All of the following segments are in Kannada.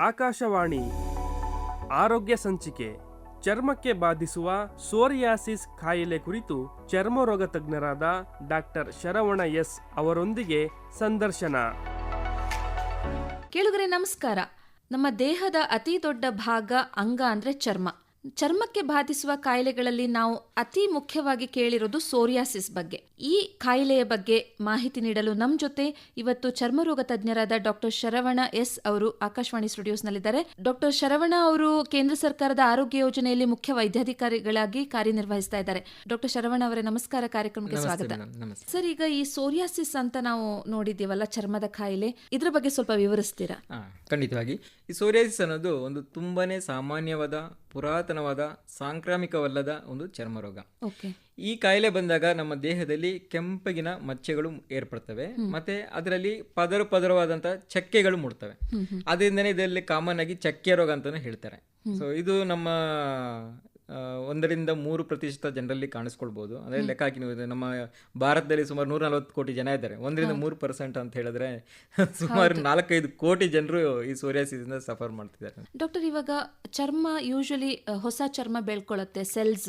ಆಕಾಶವಾಣಿ ಆರೋಗ್ಯ ಸಂಚಿಕೆ ಚರ್ಮಕ್ಕೆ ಬಾಧಿಸುವ ಸೋರಿಯಾಸಿಸ್ ಕಾಯಿಲೆ ಕುರಿತು ಚರ್ಮರೋಗ ತಜ್ಞರಾದ ಡಾಕ್ಟರ್ ಶರವಣ ಎಸ್ ಅವರೊಂದಿಗೆ ಸಂದರ್ಶನ. ಕೇಳುಗರೆ ನಮಸ್ಕಾರ. ನಮ್ಮ ದೇಹದ ಅತಿ ದೊಡ್ಡ ಭಾಗ ಅಂಗ ಅಂದ್ರೆ ಚರ್ಮ. ಚರ್ಮಕ್ಕೆ ಬಾಧಿಸುವ ಕಾಯಿಲೆಗಳಲ್ಲಿ ನಾವು ಅತಿ ಮುಖ್ಯವಾಗಿ ಕೇಳಿರೋದು ಸೋರಿಯಾಸಿಸ್ ಬಗ್ಗೆ. ಈ ಕಾಯಿಲೆಯ ಬಗ್ಗೆ ಮಾಹಿತಿ ನೀಡಲು ನಮ್ಮ ಜೊತೆ ಇವತ್ತು ಚರ್ಮರೋಗ ತಜ್ಞರಾದ ಡಾಕ್ಟರ್ ಶರವಣ ಎಸ್ ಅವರು ಆಕಾಶವಾಣಿ ಸ್ಟುಡಿಯೋಸ್ನಲ್ಲಿದ್ದಾರೆ. ಡಾಕ್ಟರ್ ಶರವಣ ಅವರು ಕೇಂದ್ರ ಸರ್ಕಾರದ ಆರೋಗ್ಯ ಯೋಜನೆಯಲ್ಲಿ ಮುಖ್ಯ ವೈದ್ಯಾಧಿಕಾರಿಗಳಾಗಿ ಕಾರ್ಯನಿರ್ವಹಿಸ್ತಾ ಇದ್ದಾರೆ. ಡಾಕ್ಟರ್ ಶರವಣ ಅವರೇ ನಮಸ್ಕಾರ. ಕಾರ್ಯಕ್ರಮಕ್ಕೆ ಸ್ವಾಗತ. ಸರ್ ಈಗ ಈ ಸೋರಿಯಾಸಿಸ್ ಅಂತ ನಾವು ನೋಡಿದ್ದೀವಲ್ಲ ಚರ್ಮದ ಕಾಯಿಲೆ ಇದ್ರ ಬಗ್ಗೆ ಸ್ವಲ್ಪ ವಿವರಿಸ್ತೀರಾ? ಖಂಡಿತವಾಗಿ. ಈ ಸೋರಿಯಾಸಿಸ್ ಅನ್ನೋದು ಒಂದು ತುಂಬಾನೇ ಸಾಮಾನ್ಯವಾದ ಪುರಾತನವಾದ ಸಾಂಕ್ರಾಮಿಕವಲ್ಲದ ಒಂದು ಚರ್ಮರೋಗ. ಓಕೆ. ಈ ಕಾಯಿಲೆ ಬಂದಾಗ ನಮ್ಮ ದೇಹದಲ್ಲಿ ಕೆಂಪಗಿನ ಮಚ್ಚೆಗಳು ಏರ್ಪಡ್ತವೆ. ಮತ್ತೆ ಅದರಲ್ಲಿ ಪದರ ಪದರವಾದಂತಹ ಚಕ್ಕೆಗಳು ಮೂಡ್ತವೆ ಅದರಿಂದನೇ ಇದರಲ್ಲಿ ಕಾಮನ್ ಆಗಿ ಚಕ್ಕೆ ರೋಗ ಅಂತಾನು ಹೇಳ್ತಾರೆ. ಸೊ ಇದು ನಮ್ಮ ಒಂದರಿಂದ ಮೂರು ಪ್ರತಿಶತ ಜನರಲ್ಲಿ ಕಾಣಿಸ್ಕೊಳ್ಬೋದು. ಅಂದ್ರೆ ಲೆಕ್ಕ ಹಾಕಿ ನೀವು ನಮ್ಮ ಭಾರತದಲ್ಲಿ ಸುಮಾರು ನೂರ ನಲವತ್ತು ಕೋಟಿ ಜನ ಇದ್ದಾರೆ. ಒಂದರಿಂದ ಮೂರು ಪರ್ಸೆಂಟ್ ಅಂತ ಹೇಳಿದ್ರೆ ಸುಮಾರು ನಾಲ್ಕೈದು ಕೋಟಿ ಜನರು ಈ ಸೋರಿಯಾಸಿಸ್ ಇಂದ ಸಫರ್ ಮಾಡ್ತಿದ್ದಾರೆ. ಡಾಕ್ಟರ್ ಇವಾಗ ಚರ್ಮ ಯೂಶಲಿ ಹೊಸ ಚರ್ಮ ಬೆಳ್ಕೊಳ್ಳುತ್ತೆ ಸೆಲ್ಸ್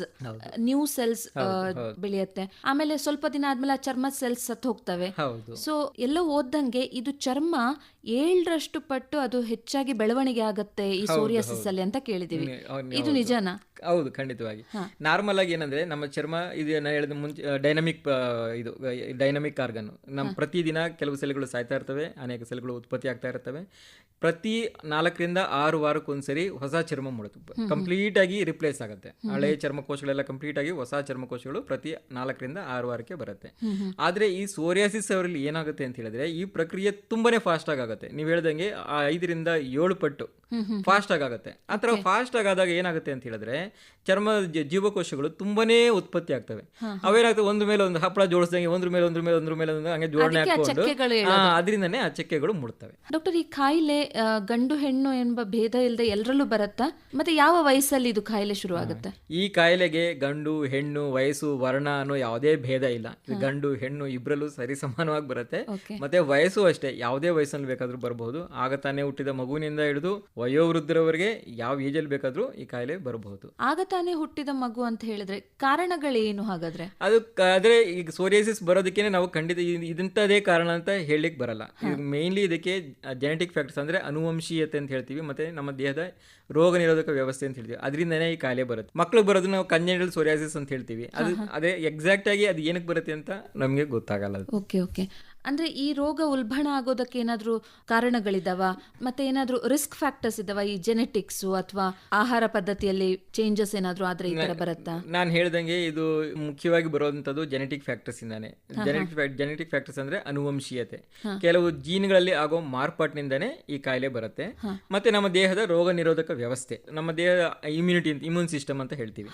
ನ್ಯೂ ಸೆಲ್ಸ್ ಬೆಳೆಯುತ್ತೆ. ಆಮೇಲೆ ಸ್ವಲ್ಪ ದಿನ ಆದ್ಮೇಲೆ ಆ ಚರ್ಮ ಸೆಲ್ಸ್ ಸತ್ತು ಹೋಗ್ತವೆ. ಸೊ ಎಲ್ಲ ಓದ್ದಂಗೆ ಇದು ಚರ್ಮ ಏಳರಷ್ಟು ಪಟ್ಟು ಅದು ಹೆಚ್ಚಾಗಿ ಬೆಳವಣಿಗೆ ಆಗುತ್ತೆ ಈ ಸೋರಿಯಾಸಿಸ್ ಅಲ್ಲಿ ಅಂತ ಕೇಳಿದೀವಿ. ಇದು ನಿಜನಾ? ಹೌದು ಖಂಡಿತವಾಗಿ. ನಾರ್ಮಲ್ ಆಗಿ ಏನಂದ್ರೆ ನಮ್ಮ ಚರ್ಮ ಇದು ನಾನು ಹೇಳಿದ ಮುಂಚೆ ಡೈನಮಿಕ್ ಇದು ಡೈನಮಿಕ್ ಆರ್ಗನ್ ನಮ್ಮ ಪ್ರತಿದಿನ ಕೆಲವು ಸೆಲ್ಗಳು ಸಾಯ್ತಾ ಇರ್ತವೆ ಅನೇಕ ಸೆಲ್ಗಳು ಉತ್ಪತ್ತಿ ಆಗ್ತಾ ಇರ್ತವೆ. ಪ್ರತಿ ನಾಲ್ಕರಿಂದ ಆರು ವಾರಕ್ಕೊಂದ್ಸರಿ ಹೊಸ ಚರ್ಮ ಮೂಡುತ್ತೆ ಕಂಪ್ಲೀಟ್ ಆಗಿ ರಿಪ್ಲೇಸ್ ಆಗುತ್ತೆ. ಹಳೆಯ ಚರ್ಮಕೋಶಗಳೆಲ್ಲ ಕಂಪ್ಲೀಟ್ ಆಗಿ ಹೊಸ ಚರ್ಮಕೋಶಗಳು ಪ್ರತಿ ನಾಲ್ಕರಿಂದ ಆರು ವಾರಕ್ಕೆ ಬರುತ್ತೆ. ಆದ್ರೆ ಈ ಸೋರಿಯಾಸಿಸ್ ಅವರಲ್ಲಿ ಏನಾಗುತ್ತೆ ಅಂತ ಹೇಳಿದ್ರೆ ಈ ಪ್ರಕ್ರಿಯೆ ತುಂಬಾನೇ ಫಾಸ್ಟ್ ಆಗುತ್ತೆ. ನೀವು ಹೇಳ್ದಂಗೆ ಐದರಿಂದ ಏಳು ಪಟ್ಟು ಫಾಸ್ಟ್ ಆಗುತ್ತೆ. ಆ ಥರ ಫಾಸ್ಟ್ ಆಗಾದಾಗ ಏನಾಗುತ್ತೆ ಅಂತ ಹೇಳಿದ್ರೆ ಚರ್ಮ ಜೀವಕೋಶಗಳು ತುಂಬಾನೇ ಉತ್ಪತ್ತಿ ಆಗ್ತವೆ. ಅವೇನಾಗ್ತವೆ ಒಂದ್ ಮೇಲೆ ಒಂದು ಹಪ್ಪಳ ಜೋಡಿಸಿದಂಗೆ ಒಂದ್ರ ಮೇಲೆ ಒಂದ್ರ ಮೇಲೆ ಒಂದ್ರ ಮೇಲೆ ಹಂಗೆ ಜೋಡಣೆ ಹಾಕೊಂಡು ಅದರಿಂದನೇ ಆ ಚಕ್ಕೆಗಳು ಮುಡ್ತವೆ ಡಾಕ್ಟರ್ ಈ ಕಾಯಿಲೆ ಗಂಡು ಹೆಣ್ಣು ಎಂಬ ಭೇದ ಇಲ್ಲದೆ ಎಲ್ಲರಲ್ಲೂ ಬರುತ್ತಾ? ಮತ್ತೆ ಯಾವ ವಯಸ್ಸಲ್ಲಿ ಇದು ಕಾಯಿಲೆ ಶುರು ಆಗುತ್ತೆ? ಈ ಕಾಯಿಲೆಗೆ ಗಂಡು ಹೆಣ್ಣು ವಯಸ್ಸು ವರ್ಣ ಅನ್ನೋ ಯಾವುದೇ ಭೇದ ಇಲ್ಲ. ಗಂಡು ಹೆಣ್ಣು ಇಬ್ಬರಲ್ಲೂ ಸರಿ ಸಮಾನವಾಗಿ ಬರುತ್ತೆ ಮತ್ತೆ ವಯಸ್ಸು ಅಷ್ಟೇ ಯಾವುದೇ ವಯಸ್ಸಲ್ಲಿ ಬೇಕಾದ್ರೂ ಬರಬಹುದು. ಆಗ ತಾನೇ ಹುಟ್ಟಿದ ಮಗುವಿನಿಂದ ಹಿಡಿದು ವಯೋವೃದ್ಧರವರೆಗೆ ಯಾವ ಏಜಲ್ಲಿ ಬೇಕಾದ್ರೂ ಈ ಕಾಯಿಲೆ ಬರಬಹುದು. ಆಗ ತಾನೇ ಹುಟ್ಟಿದ ಮಗು ಅಂತ ಹೇಳಿದ್ರೆ ಕಾರಣಗಳೇನು ಹಾಗಾದ್ರೆ? ಅದು ಆದ್ರೆ ಈಗ ಸೋರಿಯಾಸಿಸ್ ಬರೋದಕ್ಕೆ ನಾವು ಖಂಡಿತ ಇದ್- ಇದಂತದೇ ಕಾರಣ ಅಂತ ಹೇಳಲಿಕ್ಕೆ ಬರಲ್ಲ. ಮೇನ್ಲಿ ಇದಕ್ಕೆ ಜೆನೆಟಿಕ್ ಫ್ಯಾಕ್ಟರ್ಸ್ ಅಂದ್ರೆ ಅನುವಂಶೀಯತೆ ಅಂತ ಹೇಳ್ತೀವಿ ಮತ್ತೆ ನಮ್ಮ ದೇಹದ ರೋಗ ನಿರೋಧಕ ವ್ಯವಸ್ಥೆ ಅಂತ ಹೇಳ್ತೀವಿ. ಅದರಿಂದನೇ ಈ ಕಾಯಿಲೆ ಬರುತ್ತೆ. ಮಕ್ಳು ಬರೋದು ನಾವು ಕನ್ಜೆಂಟಲ್ ಸೋರಿಯಾಸಿಸ್ ಅಂತ ಹೇಳ್ತೀವಿ. ಅದು ಅದೇ ಎಕ್ಸಾಕ್ಟ್ ಆಗಿ ಅದು ಏನಕ್ಕೆ ಬರುತ್ತೆ ಅಂತ ನಮಗೆ ಗೊತ್ತಾಗಲ್ಲ ಓಕೆ ಓಕೆ. ಅಂದ್ರೆ ಈ ರೋಗ ಉಲ್ಬಣ ಆಗೋದಕ್ಕೆ ಏನಾದರೂ ಕಾರಣಗಳಿದಾವ? ಮತ್ತೆ ಏನಾದ್ರೂ ರಿಸ್ಕ್ ಫ್ಯಾಕ್ಟರ್ಸ್ ಇದಾವ? ಈ ಜೆನೆಟಿಕ್ಸ್ ಅಥವಾ ಆಹಾರ ಪದ್ಧತಿಯಲ್ಲಿ ಚೇಂಜಸ್ ಏನಾದರೂ ಆದ್ರೆ ಈ ತರ ಬರುತ್ತಾ? ನಾನು ಹೇಳ್ದಂಗೆ ಇದು ಮುಖ್ಯವಾಗಿ ಬರುವಂತದ್ದು ಜೆನೆಟಿಕ್ ಫ್ಯಾಕ್ಟರ್ಸ್ ಇಂದಾನೆ. ಜೆನೆಟಿಕ್ ಜೆನೆಟಿಕ್ ಫ್ಯಾಕ್ಟರ್ಸ್ ಅಂದ್ರೆ ಅನುವಂಶೀಯತೆ. ಕೆಲವು ಜೀನ್ಗಳಲ್ಲಿ ಆಗೋ ಮಾರ್ಪಾಟ್ನಿಂದಾನೆ ಈ ಕಾಯಿಲೆ ಬರುತ್ತೆ. ಮತ್ತೆ ನಮ್ಮ ದೇಹದ ರೋಗ ನಿರೋಧಕ ವ್ಯವಸ್ಥೆ. ನಮ್ಮ ದೇಹದ ಇಮ್ಯುನಿಟಿ ಇಮ್ಯೂನ್ ಸಿಸ್ಟಮ್ ಅಂತ ಹೇಳ್ತೀವಿ.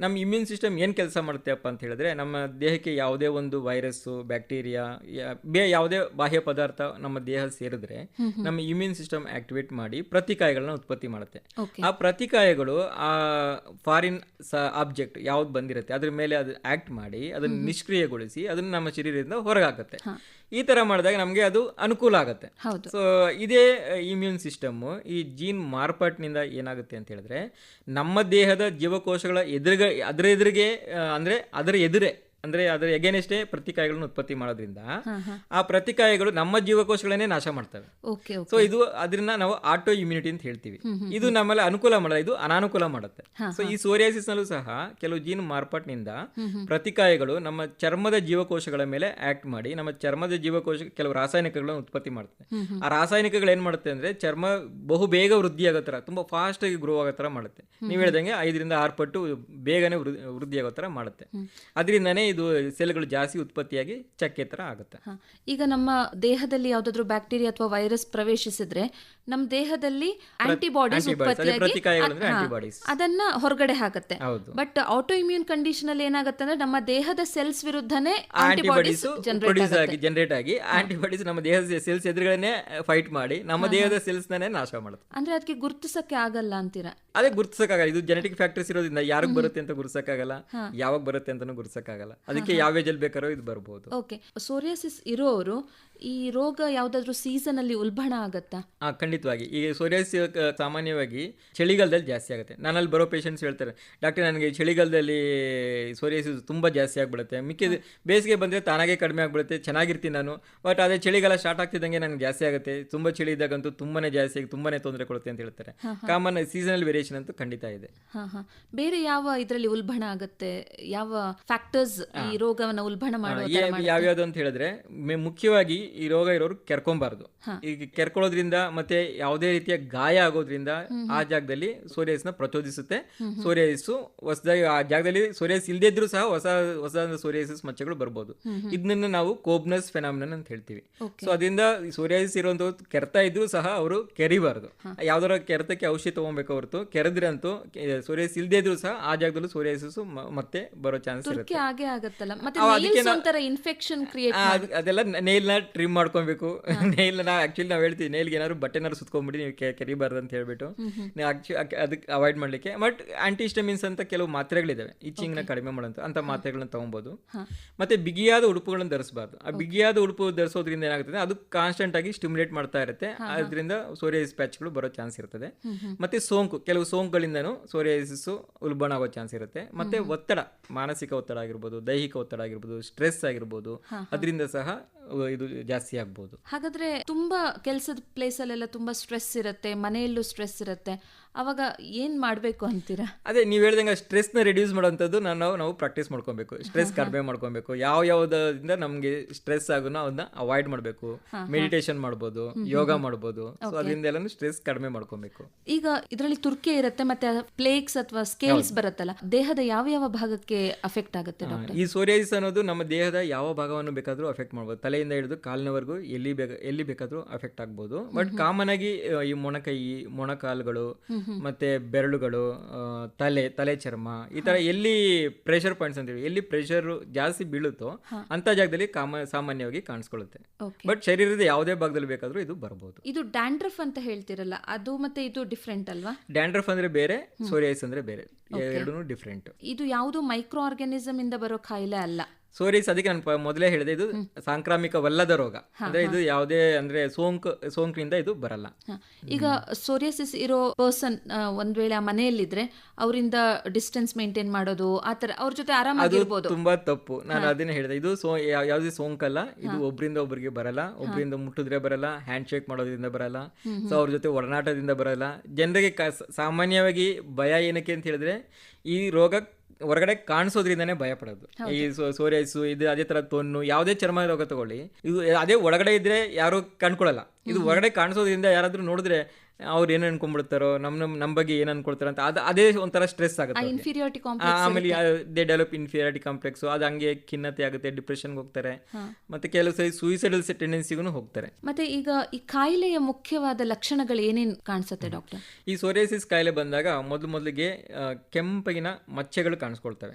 ನಮ್ಮ ಇಮ್ಯೂನ್ ಸಿಸ್ಟಮ್ ಏನು ಕೆಲಸ ಮಾಡುತ್ತೆಪ್ಪ ಅಂತ ಹೇಳಿದ್ರೆ ನಮ್ಮ ದೇಹಕ್ಕೆ ಯಾವುದೇ ಒಂದು ವೈರಸ್ಸು ಬ್ಯಾಕ್ಟೀರಿಯಾ ಬೇ ಯಾವುದೇ ಬಾಹ್ಯ ಪದಾರ್ಥ ನಮ್ಮ ದೇಹ ಸೇರಿದ್ರೆ ನಮ್ಮ ಇಮ್ಯೂನ್ ಸಿಸ್ಟಮ್ ಆಕ್ಟಿವೇಟ್ ಮಾಡಿ ಪ್ರತಿಕಾಯಗಳನ್ನ ಉತ್ಪತ್ತಿ ಮಾಡುತ್ತೆ. ಆ ಪ್ರತಿಕಾಯಗಳು ಆ ಫಾರಿನ್ ಆಬ್ಜೆಕ್ಟ್ ಯಾವ್ದು ಬಂದಿರುತ್ತೆ ಅದ್ರ ಮೇಲೆ ಅದು ಆಕ್ಟ್ ಮಾಡಿ ಅದನ್ನ ನಿಷ್ಕ್ರಿಯಗೊಳಿಸಿ ಅದನ್ನ ನಮ್ಮ ಶರೀರದಿಂದ ಹೊರಗಾಕತ್ತೆ. ಈ ತರ ಮಾಡಿದಾಗ ನಮಗೆ ಅದು ಅನುಕೂಲ ಆಗುತ್ತೆ. ಸೊ ಇದೇ ಇಮ್ಯೂನ್ ಸಿಸ್ಟಮ್ ಈ ಜೀನ್ ಮಾರ್ಪಾಟ್ನಿಂದ ಏನಾಗುತ್ತೆ ಅಂತ ಹೇಳಿದ್ರೆ ನಮ್ಮ ದೇಹದ ಜೀವಕೋಶಗಳ ಎದುರುಗ ಅದರ ಎದುರಿಗೆ ಅಂದ್ರೆ ಅದರ ಎದುರೇ ಅಂದ್ರೆ ಅದರ ಎಗೇನೆಸ್ಟೇ ಪ್ರತಿಕಾಯಗಳನ್ನು ಉತ್ಪತ್ತಿ ಮಾಡೋದ್ರಿಂದ ಆ ಪ್ರತಿಕಾಯಗಳು ನಮ್ಮ ಜೀವಕೋಶಗಳನ್ನೇ ನಾಶ ಮಾಡ್ತವೆ. ಸೊ ಇದು ಅದರಿಂದ ನಾವು ಆಟೋ ಇಮ್ಯುನಿಟಿ ಅಂತ ಹೇಳ್ತೀವಿ. ಇದು ನಮ್ಮಲ್ಲಿ ಅನುಕೂಲ ಮಾಡಲ್ಲ ಇದು ಅನಾನುಕೂಲ ಮಾಡುತ್ತೆ. ಸೊ ಈ ಸೋರಿಯಾಸಿಸ್ ನಲ್ಲೂ ಸಹ ಕೆಲವು ಜೀನ್ ಮಾರ್ಪಾಟ್ನಿಂದ ಪ್ರತಿಕಾಯಗಳು ನಮ್ಮ ಚರ್ಮದ ಜೀವಕೋಶಗಳ ಮೇಲೆ ಆಕ್ಟ್ ಮಾಡಿ ನಮ್ಮ ಚರ್ಮದ ಜೀವಕೋಶ ಕೆಲವು ರಾಸಾಯನಿಕಗಳನ್ನು ಉತ್ಪತ್ತಿ ಮಾಡುತ್ತೆ ಆ ರಾಸಾಯನಿಕಗಳು ಏನ್ ಮಾಡುತ್ತೆ ಅಂದ್ರೆ ಚರ್ಮ ಬಹು ಬೇಗ ವೃದ್ಧಿ ಆಗೋ ತರ ತುಂಬಾ ಫಾಸ್ಟ್ ಆಗಿ ಗ್ರೋ ಆಗೋ ತರ ಮಾಡುತ್ತೆ. ನೀವು ಹೇಳ್ದಂಗೆ ಐದರಿಂದ ಆರು ಪಟ್ಟು ಬೇಗನೆ ವೃದ್ಧಿ ಆಗೋ ತರ ಮಾಡುತ್ತೆ. ಅದರಿಂದನೇ ಇದು ಸೆಲ್ಗಳು ಜಾಸ್ತಿ ಉತ್ಪತ್ತಿಯಾಗಿ ಚಕ್ಕೆ ತರ ಆಗುತ್ತೆ. ಈಗ ನಮ್ಮ ದೇಹದಲ್ಲಿ ಯಾವ್ದಾದ್ರು ಬ್ಯಾಕ್ಟೀರಿಯಾ ಅಥವಾ ವೈರಸ್ ಪ್ರವೇಶಿಸಿದ್ರೆ ನಮ್ಮ ದೇಹದಲ್ಲಿ ಆಂಟಿಬಾಡೀಸ್. ಅದನ್ನ ಹೊರಗಡೆ ಹಾಕತ್ತೆ. ಬಟ್ ಆಟೋ ಇಮ್ಯೂನ್ ಕಂಡೀಷನ್ ಅಲ್ಲಿ ಏನಾಗುತ್ತೆ ಅಂದ್ರೆ ನಮ್ಮ ದೇಹದ ಸೆಲ್ಸ್ ವಿರುದ್ಧನೇ ಆಂಟಿಬಾಡೀಸ್ ಜನರೇಟ್ ಆಗಿ ಆಂಟಿಬಾಡೀಸ್ ನಮ್ಮ ದೇಹದ ಸೆಲ್ಸ್ ಎದುರುಗಳನ್ನೇ ಫೈಟ್ ಮಾಡಿ ನಮ್ಮ ದೇಹದ ಸೆಲ್ಸ್ ನಾನೇ ನಾಶ ಮಾಡುತ್ತೆ. ಅಂದ್ರೆ ಅದಕ್ಕೆ ಗುರುತಿಸಕ್ಕೆ ಆಗಲ್ಲ ಅಂತೀರಾ? ಅದೇ ಗುರುತಿಸಕ್ಕಾಗಲ್ಲ. ಇದು ಜೆನೆಟಿಕ್ ಫ್ಯಾಕ್ಟರ್ಸ್ ಇರೋದ್ರಿಂದ ಯಾರಿಗೆ ಬರುತ್ತೆ ಅಂತ ಗುರ್ಸಕ್ಕಾಗಲ್ಲ ಯಾವಾಗ ಬರುತ್ತೆ ಅಂತಾನು ಗುರ್ಸಕ್ಕಾಗಲ್ಲ ಅದಕ್ಕೆ ಯಾವ ಏಜಲ್ಲಿ ಬೇಕಾದ್ರೂ ಇದು ಬರ್ಬೋದು. ಓಕೆ ಸೋರಿಯಾಸಿಸ್ ಇರೋರು ಈ ರೋಗ ಯಾವ್ದಾದ್ರು ಸೀಸನ್ ಅಲ್ಲಿ ಉಲ್ಬಣ ಆಗತ್ತಾ? ಆ ಖಂಡಿತವಾಗಿ. ಈ ಸೋರಿಯಾಸಿಸ್ ಸಾಮಾನ್ಯವಾಗಿ ಚಳಿಗಾಲದಲ್ಲಿ ಜಾಸ್ತಿ ಆಗುತ್ತೆ. ನಾನಲ್ಲಿ ಬರೋ ಪೇಷಂಟ್ಸ್ ಹೇಳ್ತಾರೆ ಡಾಕ್ಟರ್ ನನಗೆ ಚಳಿಗಾಲದಲ್ಲಿ ಸೋರಿಯಾಸಿಸ್ ತುಂಬ ಜಾಸ್ತಿ ಆಗಿಬಿಡುತ್ತೆ. ಮಿಕ್ಕಿದ ಬೇಸಿಗೆ ಬಂದರೆ ತಾನಾಗೆ ಕಡಿಮೆ ಆಗಿಬಿಡುತ್ತೆ. ಚೆನ್ನಾಗಿರ್ತೀನಿ ನಾನು. ಬಟ್ ಅದೇ ಚಳಿಗಾಲ ಸ್ಟಾರ್ಟ್ ಆಗ್ತಿದ್ದಂಗೆ ನನಗೆ ಜಾಸ್ತಿ ಆಗುತ್ತೆ. ತುಂಬ ಚಳಿ ಇದ್ದಾಗಂತೂ ತುಂಬಾನೇ ಜಾಸ್ತಿ ಆಗಿ ತುಂಬಾನೇ ತೊಂದರೆ ಕೊಡುತ್ತೆ ಅಂತ ಹೇಳ್ತಾರೆ. ಕಾಮನ್ ಸೀಸನಲ್ ವೇರಿಯೇಷನ್ ಅಂತೂ ಖಂಡಿತ ಇದೆ. ಹಾ ಹಾ. ಬೇರೆ ಯಾವ ಇದರಲ್ಲಿ ಉಲ್ಬಣ ಆಗುತ್ತೆ? ಯಾವ ಫ್ಯಾಕ್ಟರ್ಸ್ ಈ ರೋಗವನ್ನ ಉಲ್ಬಣ ಮಾಡುವ ತರ ಯಾ- ಯಾವ್ಯಾವ್ದು ಅಂತ ಹೇಳಿದ್ರೆ ಮುಖ್ಯವಾಗಿ ಈ ರೋಗ ಇರೋರು ಕೆರ್ಕೊಂಬಾರ್ದು. ಈಗ ಕೆರ್ಕೊಳ್ಳೋದ್ರಿಂದ ಮತ್ತೆ ಯಾವುದೇ ರೀತಿಯ ಗಾಯ ಆಗೋದ್ರಿಂದ ಆ ಜಾಗದಲ್ಲಿ ಸೋರಿಯಸ್ನ ಪ್ರಚೋದಿಸುತ್ತೆ. ಸೋರಿಯಸ್ಸು ಹೊಸದಾಗಿ ಆ ಜಾಗದಲ್ಲಿ ಸೋರಿಯಸ್ ಇಲ್ಲದೇ ಇದ್ರೂ ಸಹ ಹೊಸ ಹೊಸ ಸೋರಿಯಸಿಸ್ ಮಚ್ಚಗಳು ಬರ್ಬೋದು. ಇದನ್ನ ನಾವು ಕೋಬ್ನಸ್ ಫೆನಾಮಿನನ್ ಅಂತ ಹೇಳ್ತೀವಿ. ಸೊ ಅದರಿಂದ ಸೋರಿಯಸ್ ಇರುವಂತ ಕೆರ್ತಾ ಇದ್ರೂ ಸಹ ಅವರು ಕೆರಿಬಾರ್ದು. ಯಾವ್ದಾರ ಕೆರೆತಕ್ಕೆ ಔಷಧಿ ತಗೊಬೇಕು ಹೊರತು ಕೆರೆದ್ರಂತೂ ಸೋರಿಯಸ್ ಇಲ್ಲದೇ ಇದ್ರೂ ಸಹ ಆ ಜಾಗದಲ್ಲೂ ಸೋರಿಯಸಿಸ್ ಮತ್ತೆ ಬರೋ ಚಾನ್ಸ್ ಇರುತ್ತೆ. ಅದೆಲ್ಲ ನೇಲ್ನ ಟ್ರಿಮ್ ಮಾಡ್ಕೊಬೇಕು. ನೈಲ್ ನಾ ಆಕ್ಚುಲಿ ನಾವು ಹೇಳ್ತೀವಿ ನೈಲ್ಗೆ ಏನಾದ್ರು ಬಟ್ಟೆನಾದ್ರು ಸುತ್ಕೊಂಡ್ಬಿಡಿ ನೀವು ಕರಿಬಾರ್ದಂತ ಕೆರಿಬಾರ್ದು ಅಂತ ಹೇಳ್ಬಿಟ್ಟು. ನೀವು ಆಕ್ಚು ಅದಕ್ಕೆ ಅವಾಯ್ಡ್ ಮಾಡ್ಲಿಕ್ಕೆ. ಬಟ್ ಆ್ಯಂಟಿಸ್ಟಮಿನ್ಸ್ ಅಂತ ಕೆಲವು ಮಾತ್ರೆಗಳಿದ್ದಾವೆ ಇಚ್ಚಿಂಗ್ನ ಕಡಿಮೆ ಮಾಡೋಂಥ ಅಂತ ಮಾತ್ರೆಗಳನ್ನ ತೊಗೊಬೋದು. ಮತ್ತೆ ಬಿಗಿಯಾದ ಉಡುಪುಗಳನ್ನು ಧರಿಸಬಾರ್ದು. ಆ ಬಿಗಿಯಾದ ಉಡುಪು ಧರಿಸೋದ್ರಿಂದ ಏನಾಗುತ್ತದೆ ಅದು ಕಾನ್ಸ್ಟೆಂಟ್ ಆಗಿ ಸ್ಟಿಮ್ಯುಲೇಟ್ ಮಾಡ್ತಾ ಇರುತ್ತೆ. ಅದರಿಂದ ಸೋರಿಯಸ್ ಪ್ಯಾಚ್ಗಳು ಬರೋ ಚಾನ್ಸ್ ಇರ್ತದೆ. ಮತ್ತೆ ಸೋಂಕು ಕೆಲವು ಸೋಂಕುಗಳಿಂದನೂ ಸೋರಿಯಾಸಿಸ್ ಉಲ್ಬಣ ಆಗೋ ಚಾನ್ಸ್ ಇರುತ್ತೆ. ಮತ್ತೆ ಒತ್ತಡ ಮಾನಸಿಕ ಒತ್ತಡ ಆಗಿರ್ಬೋದು ದೈಹಿಕ ಒತ್ತಡ ಆಗಿರ್ಬೋದು ಸ್ಟ್ರೆಸ್ ಆಗಿರ್ಬೋದು. ಅದರಿಂದ ಸಹ ಇದು ಜಾಸ್ತಿ ಆಗ್ಬೋದು. ಹಾಗಾದ್ರೆ ತುಂಬಾ ಕೆಲಸದ ಪ್ಲೇಸ್ ಅಲ್ಲೆಲ್ಲ ತುಂಬಾ ಸ್ಟ್ರೆಸ್ ಇರುತ್ತೆ ಮನೆಯಲ್ಲೂ ಸ್ಟ್ರೆಸ್ ಇರುತ್ತೆ. ಅವಾಗ ಏನ್ ಮಾಡ್ಬೇಕು ಅಂತೀರಾ? ಅದೇ ನೀವು ಹೇಳ್ದಂಗೆ ಸ್ಟ್ರೆಸ್ನ ರಿಡ್ಯೂಸ್ ರೆಡ್ಯೂಸ್ ನಾನು ನಾವು ನಾವು ಪ್ರಾಕ್ಟೀಸ್ ಮಾಡ್ಕೊಬೇಕು. ಸ್ಟ್ರೆಸ್ ಕಡಿಮೆ ಮಾಡ್ಕೊಬೇಕು. ಯಾವ ಯಾವುದರಿಂದ ನಮಗೆ ಸ್ಟ್ರೆಸ್ ಆಗುನ ಅದನ್ನ ಅವಾಯ್ಡ್ ಮಾಡಬೇಕು. ಮೆಡಿಟೇಷನ್ ಮಾಡ್ಬೋದು ಯೋಗ ಮಾಡ್ಬೋದು. ಸೊ ಅದರಿಂದ ಎಲ್ಲಾನು ಸ್ಟ್ರೆಸ್ ಕಡಿಮೆ ಮಾಡ್ಕೊಬೇಕು. ಈಗ ಇದರಲ್ಲಿ ತುರ್ಕೆ ಇರುತ್ತೆ ಮತ್ತೆ ಪ್ಲೇಕ್ಸ್ ಅಥವಾ ಸ್ಕೇಲ್ಸ್ ಬರುತ್ತಲ್ಲ ದೇಹದ ಯಾವ ಯಾವ ಭಾಗಕ್ಕೆ ಅಫೆಕ್ಟ್ ಆಗುತ್ತೆ ಈ ಸೋರಿಯಾಸಿಸ್ ಅನ್ನೋದು ನಮ್ಮ ದೇಹದ ಯಾವ ಭಾಗವನ್ನು ಬೇಕಾದರೂ ಅಫೆಕ್ಟ್ ಮಾಡ್ಬೋದು. ತಲೆಯಿಂದ ಹಿಡಿದು ಕಾಲಿನವರೆಗೂ ಎಲ್ಲಿ ಬೇಕ ಎಲ್ಲಿ ಬೇಕಾದರೂ ಅಫೆಕ್ಟ್ ಆಗ್ಬೋದು. ಬಟ್ ಕಾಮನ್ ಆಗಿ ಈ ಮೊಣಕೈ ಮೊಣಕಾಲುಗಳು ಮತ್ತೆ ಬೆರಳುಗಳು ತಲೆ ತಲೆ ಚರ್ಮ ಈ ತರ ಎಲ್ಲಿ ಪ್ರೆಷರ್ ಪಾಯಿಂಟ್ಸ್ ಅಂತೀವಿ ಎಲ್ಲಿ ಪ್ರೆಷರ್ ಜಾಸ್ತಿ ಬೀಳುತ್ತೋ ಅಂತ ಜಾಗದಲ್ಲಿ ಕಾಮ ಸಾಮಾನ್ಯವಾಗಿ ಕಾಣಿಸ್ಕೊಳ್ಳುತ್ತೆ. ಬಟ್ ಶರೀರದ ಯಾವುದೇ ಭಾಗದಲ್ಲಿ ಬೇಕಾದರೂ ಇದು ಬರಬಹುದು ಇದು ಡ್ಯಾಂಡ್ರಫ್ ಅಂತ ಹೇಳ್ತಿರಲ್ಲ ಅದು ಮತ್ತೆ ಇದು ಡಿಫ್ರೆಂಟ್ ಅಲ್ವಾ? ಡ್ಯಾಂಡ್ರಫ್ ಅಂದ್ರೆ ಬೇರೆ ಸೋರಿಯಸ್ ಅಂದ್ರೆ ಬೇರೆ ಎರಡೂ ಡಿಫ್ರೆಂಟ್ ಇದು ಯಾವುದು ಮೈಕ್ರೋ ಆರ್ಗ್ಯಾನಿಸಮ್ ಇಂದ ಬರೋ ಕಾಯಿಲೆ ಅಲ್ಲ. ಸೋರಿಸ್ ಅದಕ್ಕೆ ನಾನು ಮೊದಲೇ ಹೇಳಿದೆ ಇದು ಸಾಂಕ್ರಾಮಿಕವಲ್ಲದ ರೋಗ. ಅಂದ್ರೆ ಇದು ಯಾವುದೇ ಅಂದ್ರೆ ಸೋಂಕು ಸೋಂಕಿನಿಂದ ಇದು ಬರಲ್ಲ. ಈಗ ಸೋರಿಯಾಸಿಸ್ ಇರೋ ಪರ್ಸನ್ ಒಂದ್ ವೇಳೆ ಆ ಮನೆಯಲ್ಲಿದ್ರೆ ಅವರಿಂದ ಡಿಸ್ಟೆನ್ಸ್ ಮೇಂಟೈನ್ ಮಾಡೋದು ಆತರ ಅವ್ರ ಜೊತೆ ಆರಾಮಾಗಿರ್ಬೋದು ತುಂಬಾ ತಪ್ಪು. ನಾನು ಅದನ್ನೇ ಹೇಳಿದೆ ಇದು ಸೋ ಯಾವುದೇ ಸೋಂಕಲ್ಲ ಇದು ಒಬ್ರಿಂದ ಒಬ್ರಿಗೆ ಬರಲ್ಲ. ಒಬ್ರಿಂದ ಮುಟ್ಟಿದ್ರೆ ಬರಲ್ಲ ಹ್ಯಾಂಡ್ ಶೇಕ್ ಮಾಡೋದ್ರಿಂದ ಬರಲ್ಲ. ಸೊ ಅವ್ರ ಜೊತೆ ಒಡನಾಟದಿಂದ ಬರಲ್ಲ. ಜನರಿಗೆ ಸಾಮಾನ್ಯವಾಗಿ ಭಯ ಏನಕ್ಕೆ ಅಂತ ಹೇಳಿದ್ರೆ ಈ ರೋಗ ಹೊರಗಡೆ ಕಾಣಿಸೋದ್ರಿಂದನೇ ಭಯ ಪಡೋದು. ಈ ಸೋರಿಯಸ್ಸು ಇದು ಅದೇ ತರ ತೊನ್ನು ಯಾವುದೇ ಚರ್ಮ ರೋಗ ತಗೊಳ್ಳಿ. ಇದು ಅದೇ ಒಳಗಡೆ ಇದ್ರೆ ಯಾರು ಕಂಡ್ಕೊಳ್ಳಲ್ಲ. ಇದು ಹೊರಗಡೆ ಕಾಣಿಸೋದ್ರಿಂದ ಯಾರಾದ್ರೂ ನೋಡಿದ್ರೆ ಅವ್ರು ಏನ್ ಅನ್ಕೊಂಡ್ಬಿಡ್ತಾರೋ ನಮ್ ನಮ್ ನಮ್ ಬಗ್ಗೆ ಏನ್ ಅನ್ಕೊಳ್ತಾರೋ ಅಂತ ಅದು ಅದೇ ಒಂಥರ ಸ್ಟ್ರೆಸ್ ಆಗುತ್ತೆ ಅವ್ರಿಗೆ. ಇನ್ಫೀರಿಯಾರಿಟಿ ಕಾಂಪ್ಲೆಕ್ಸ್ ಆಮೇಲೆ ದೇ ಡೆವಲಪ್ ಇನ್ಫೀರಿಯಾರಿಟಿ ಕಾಂಪ್ಲೆಕ್ಸ್ ಅದು ಹಂಗೆ ಖಿನ್ನತೆ ಆಗುತ್ತೆ ಡಿಪ್ರೆಷನ್ ಹೋಗ್ತಾರೆ. ಮತ್ತೆ ಕೆಲವು ಸರಿ ಸೂಯಿಸೈಡಲ್ ಟೆಂಡೆನ್ಸಿಗೂ ಹೋಗ್ತಾರೆ. ಮತ್ತೆ ಈಗ ಈ ಕಾಯಿಲೆಯ ಮುಖ್ಯವಾದ ಲಕ್ಷಣಗಳು ಏನೇನು ಕಾಣಿಸುತ್ತೆ ಡಾಕ್ಟರ್ ಈ ಸೋರಿಯಾಸಿಸ್ ಕಾಯಿಲೆ ಬಂದಾಗ ಮೊದಲು ಮೊದಲಿಗೆ ಕೆಂಪಗಿನ ಮಚ್ಚೆಗಳು ಕಾಣಿಸ್ಕೊಳ್ತವೆ.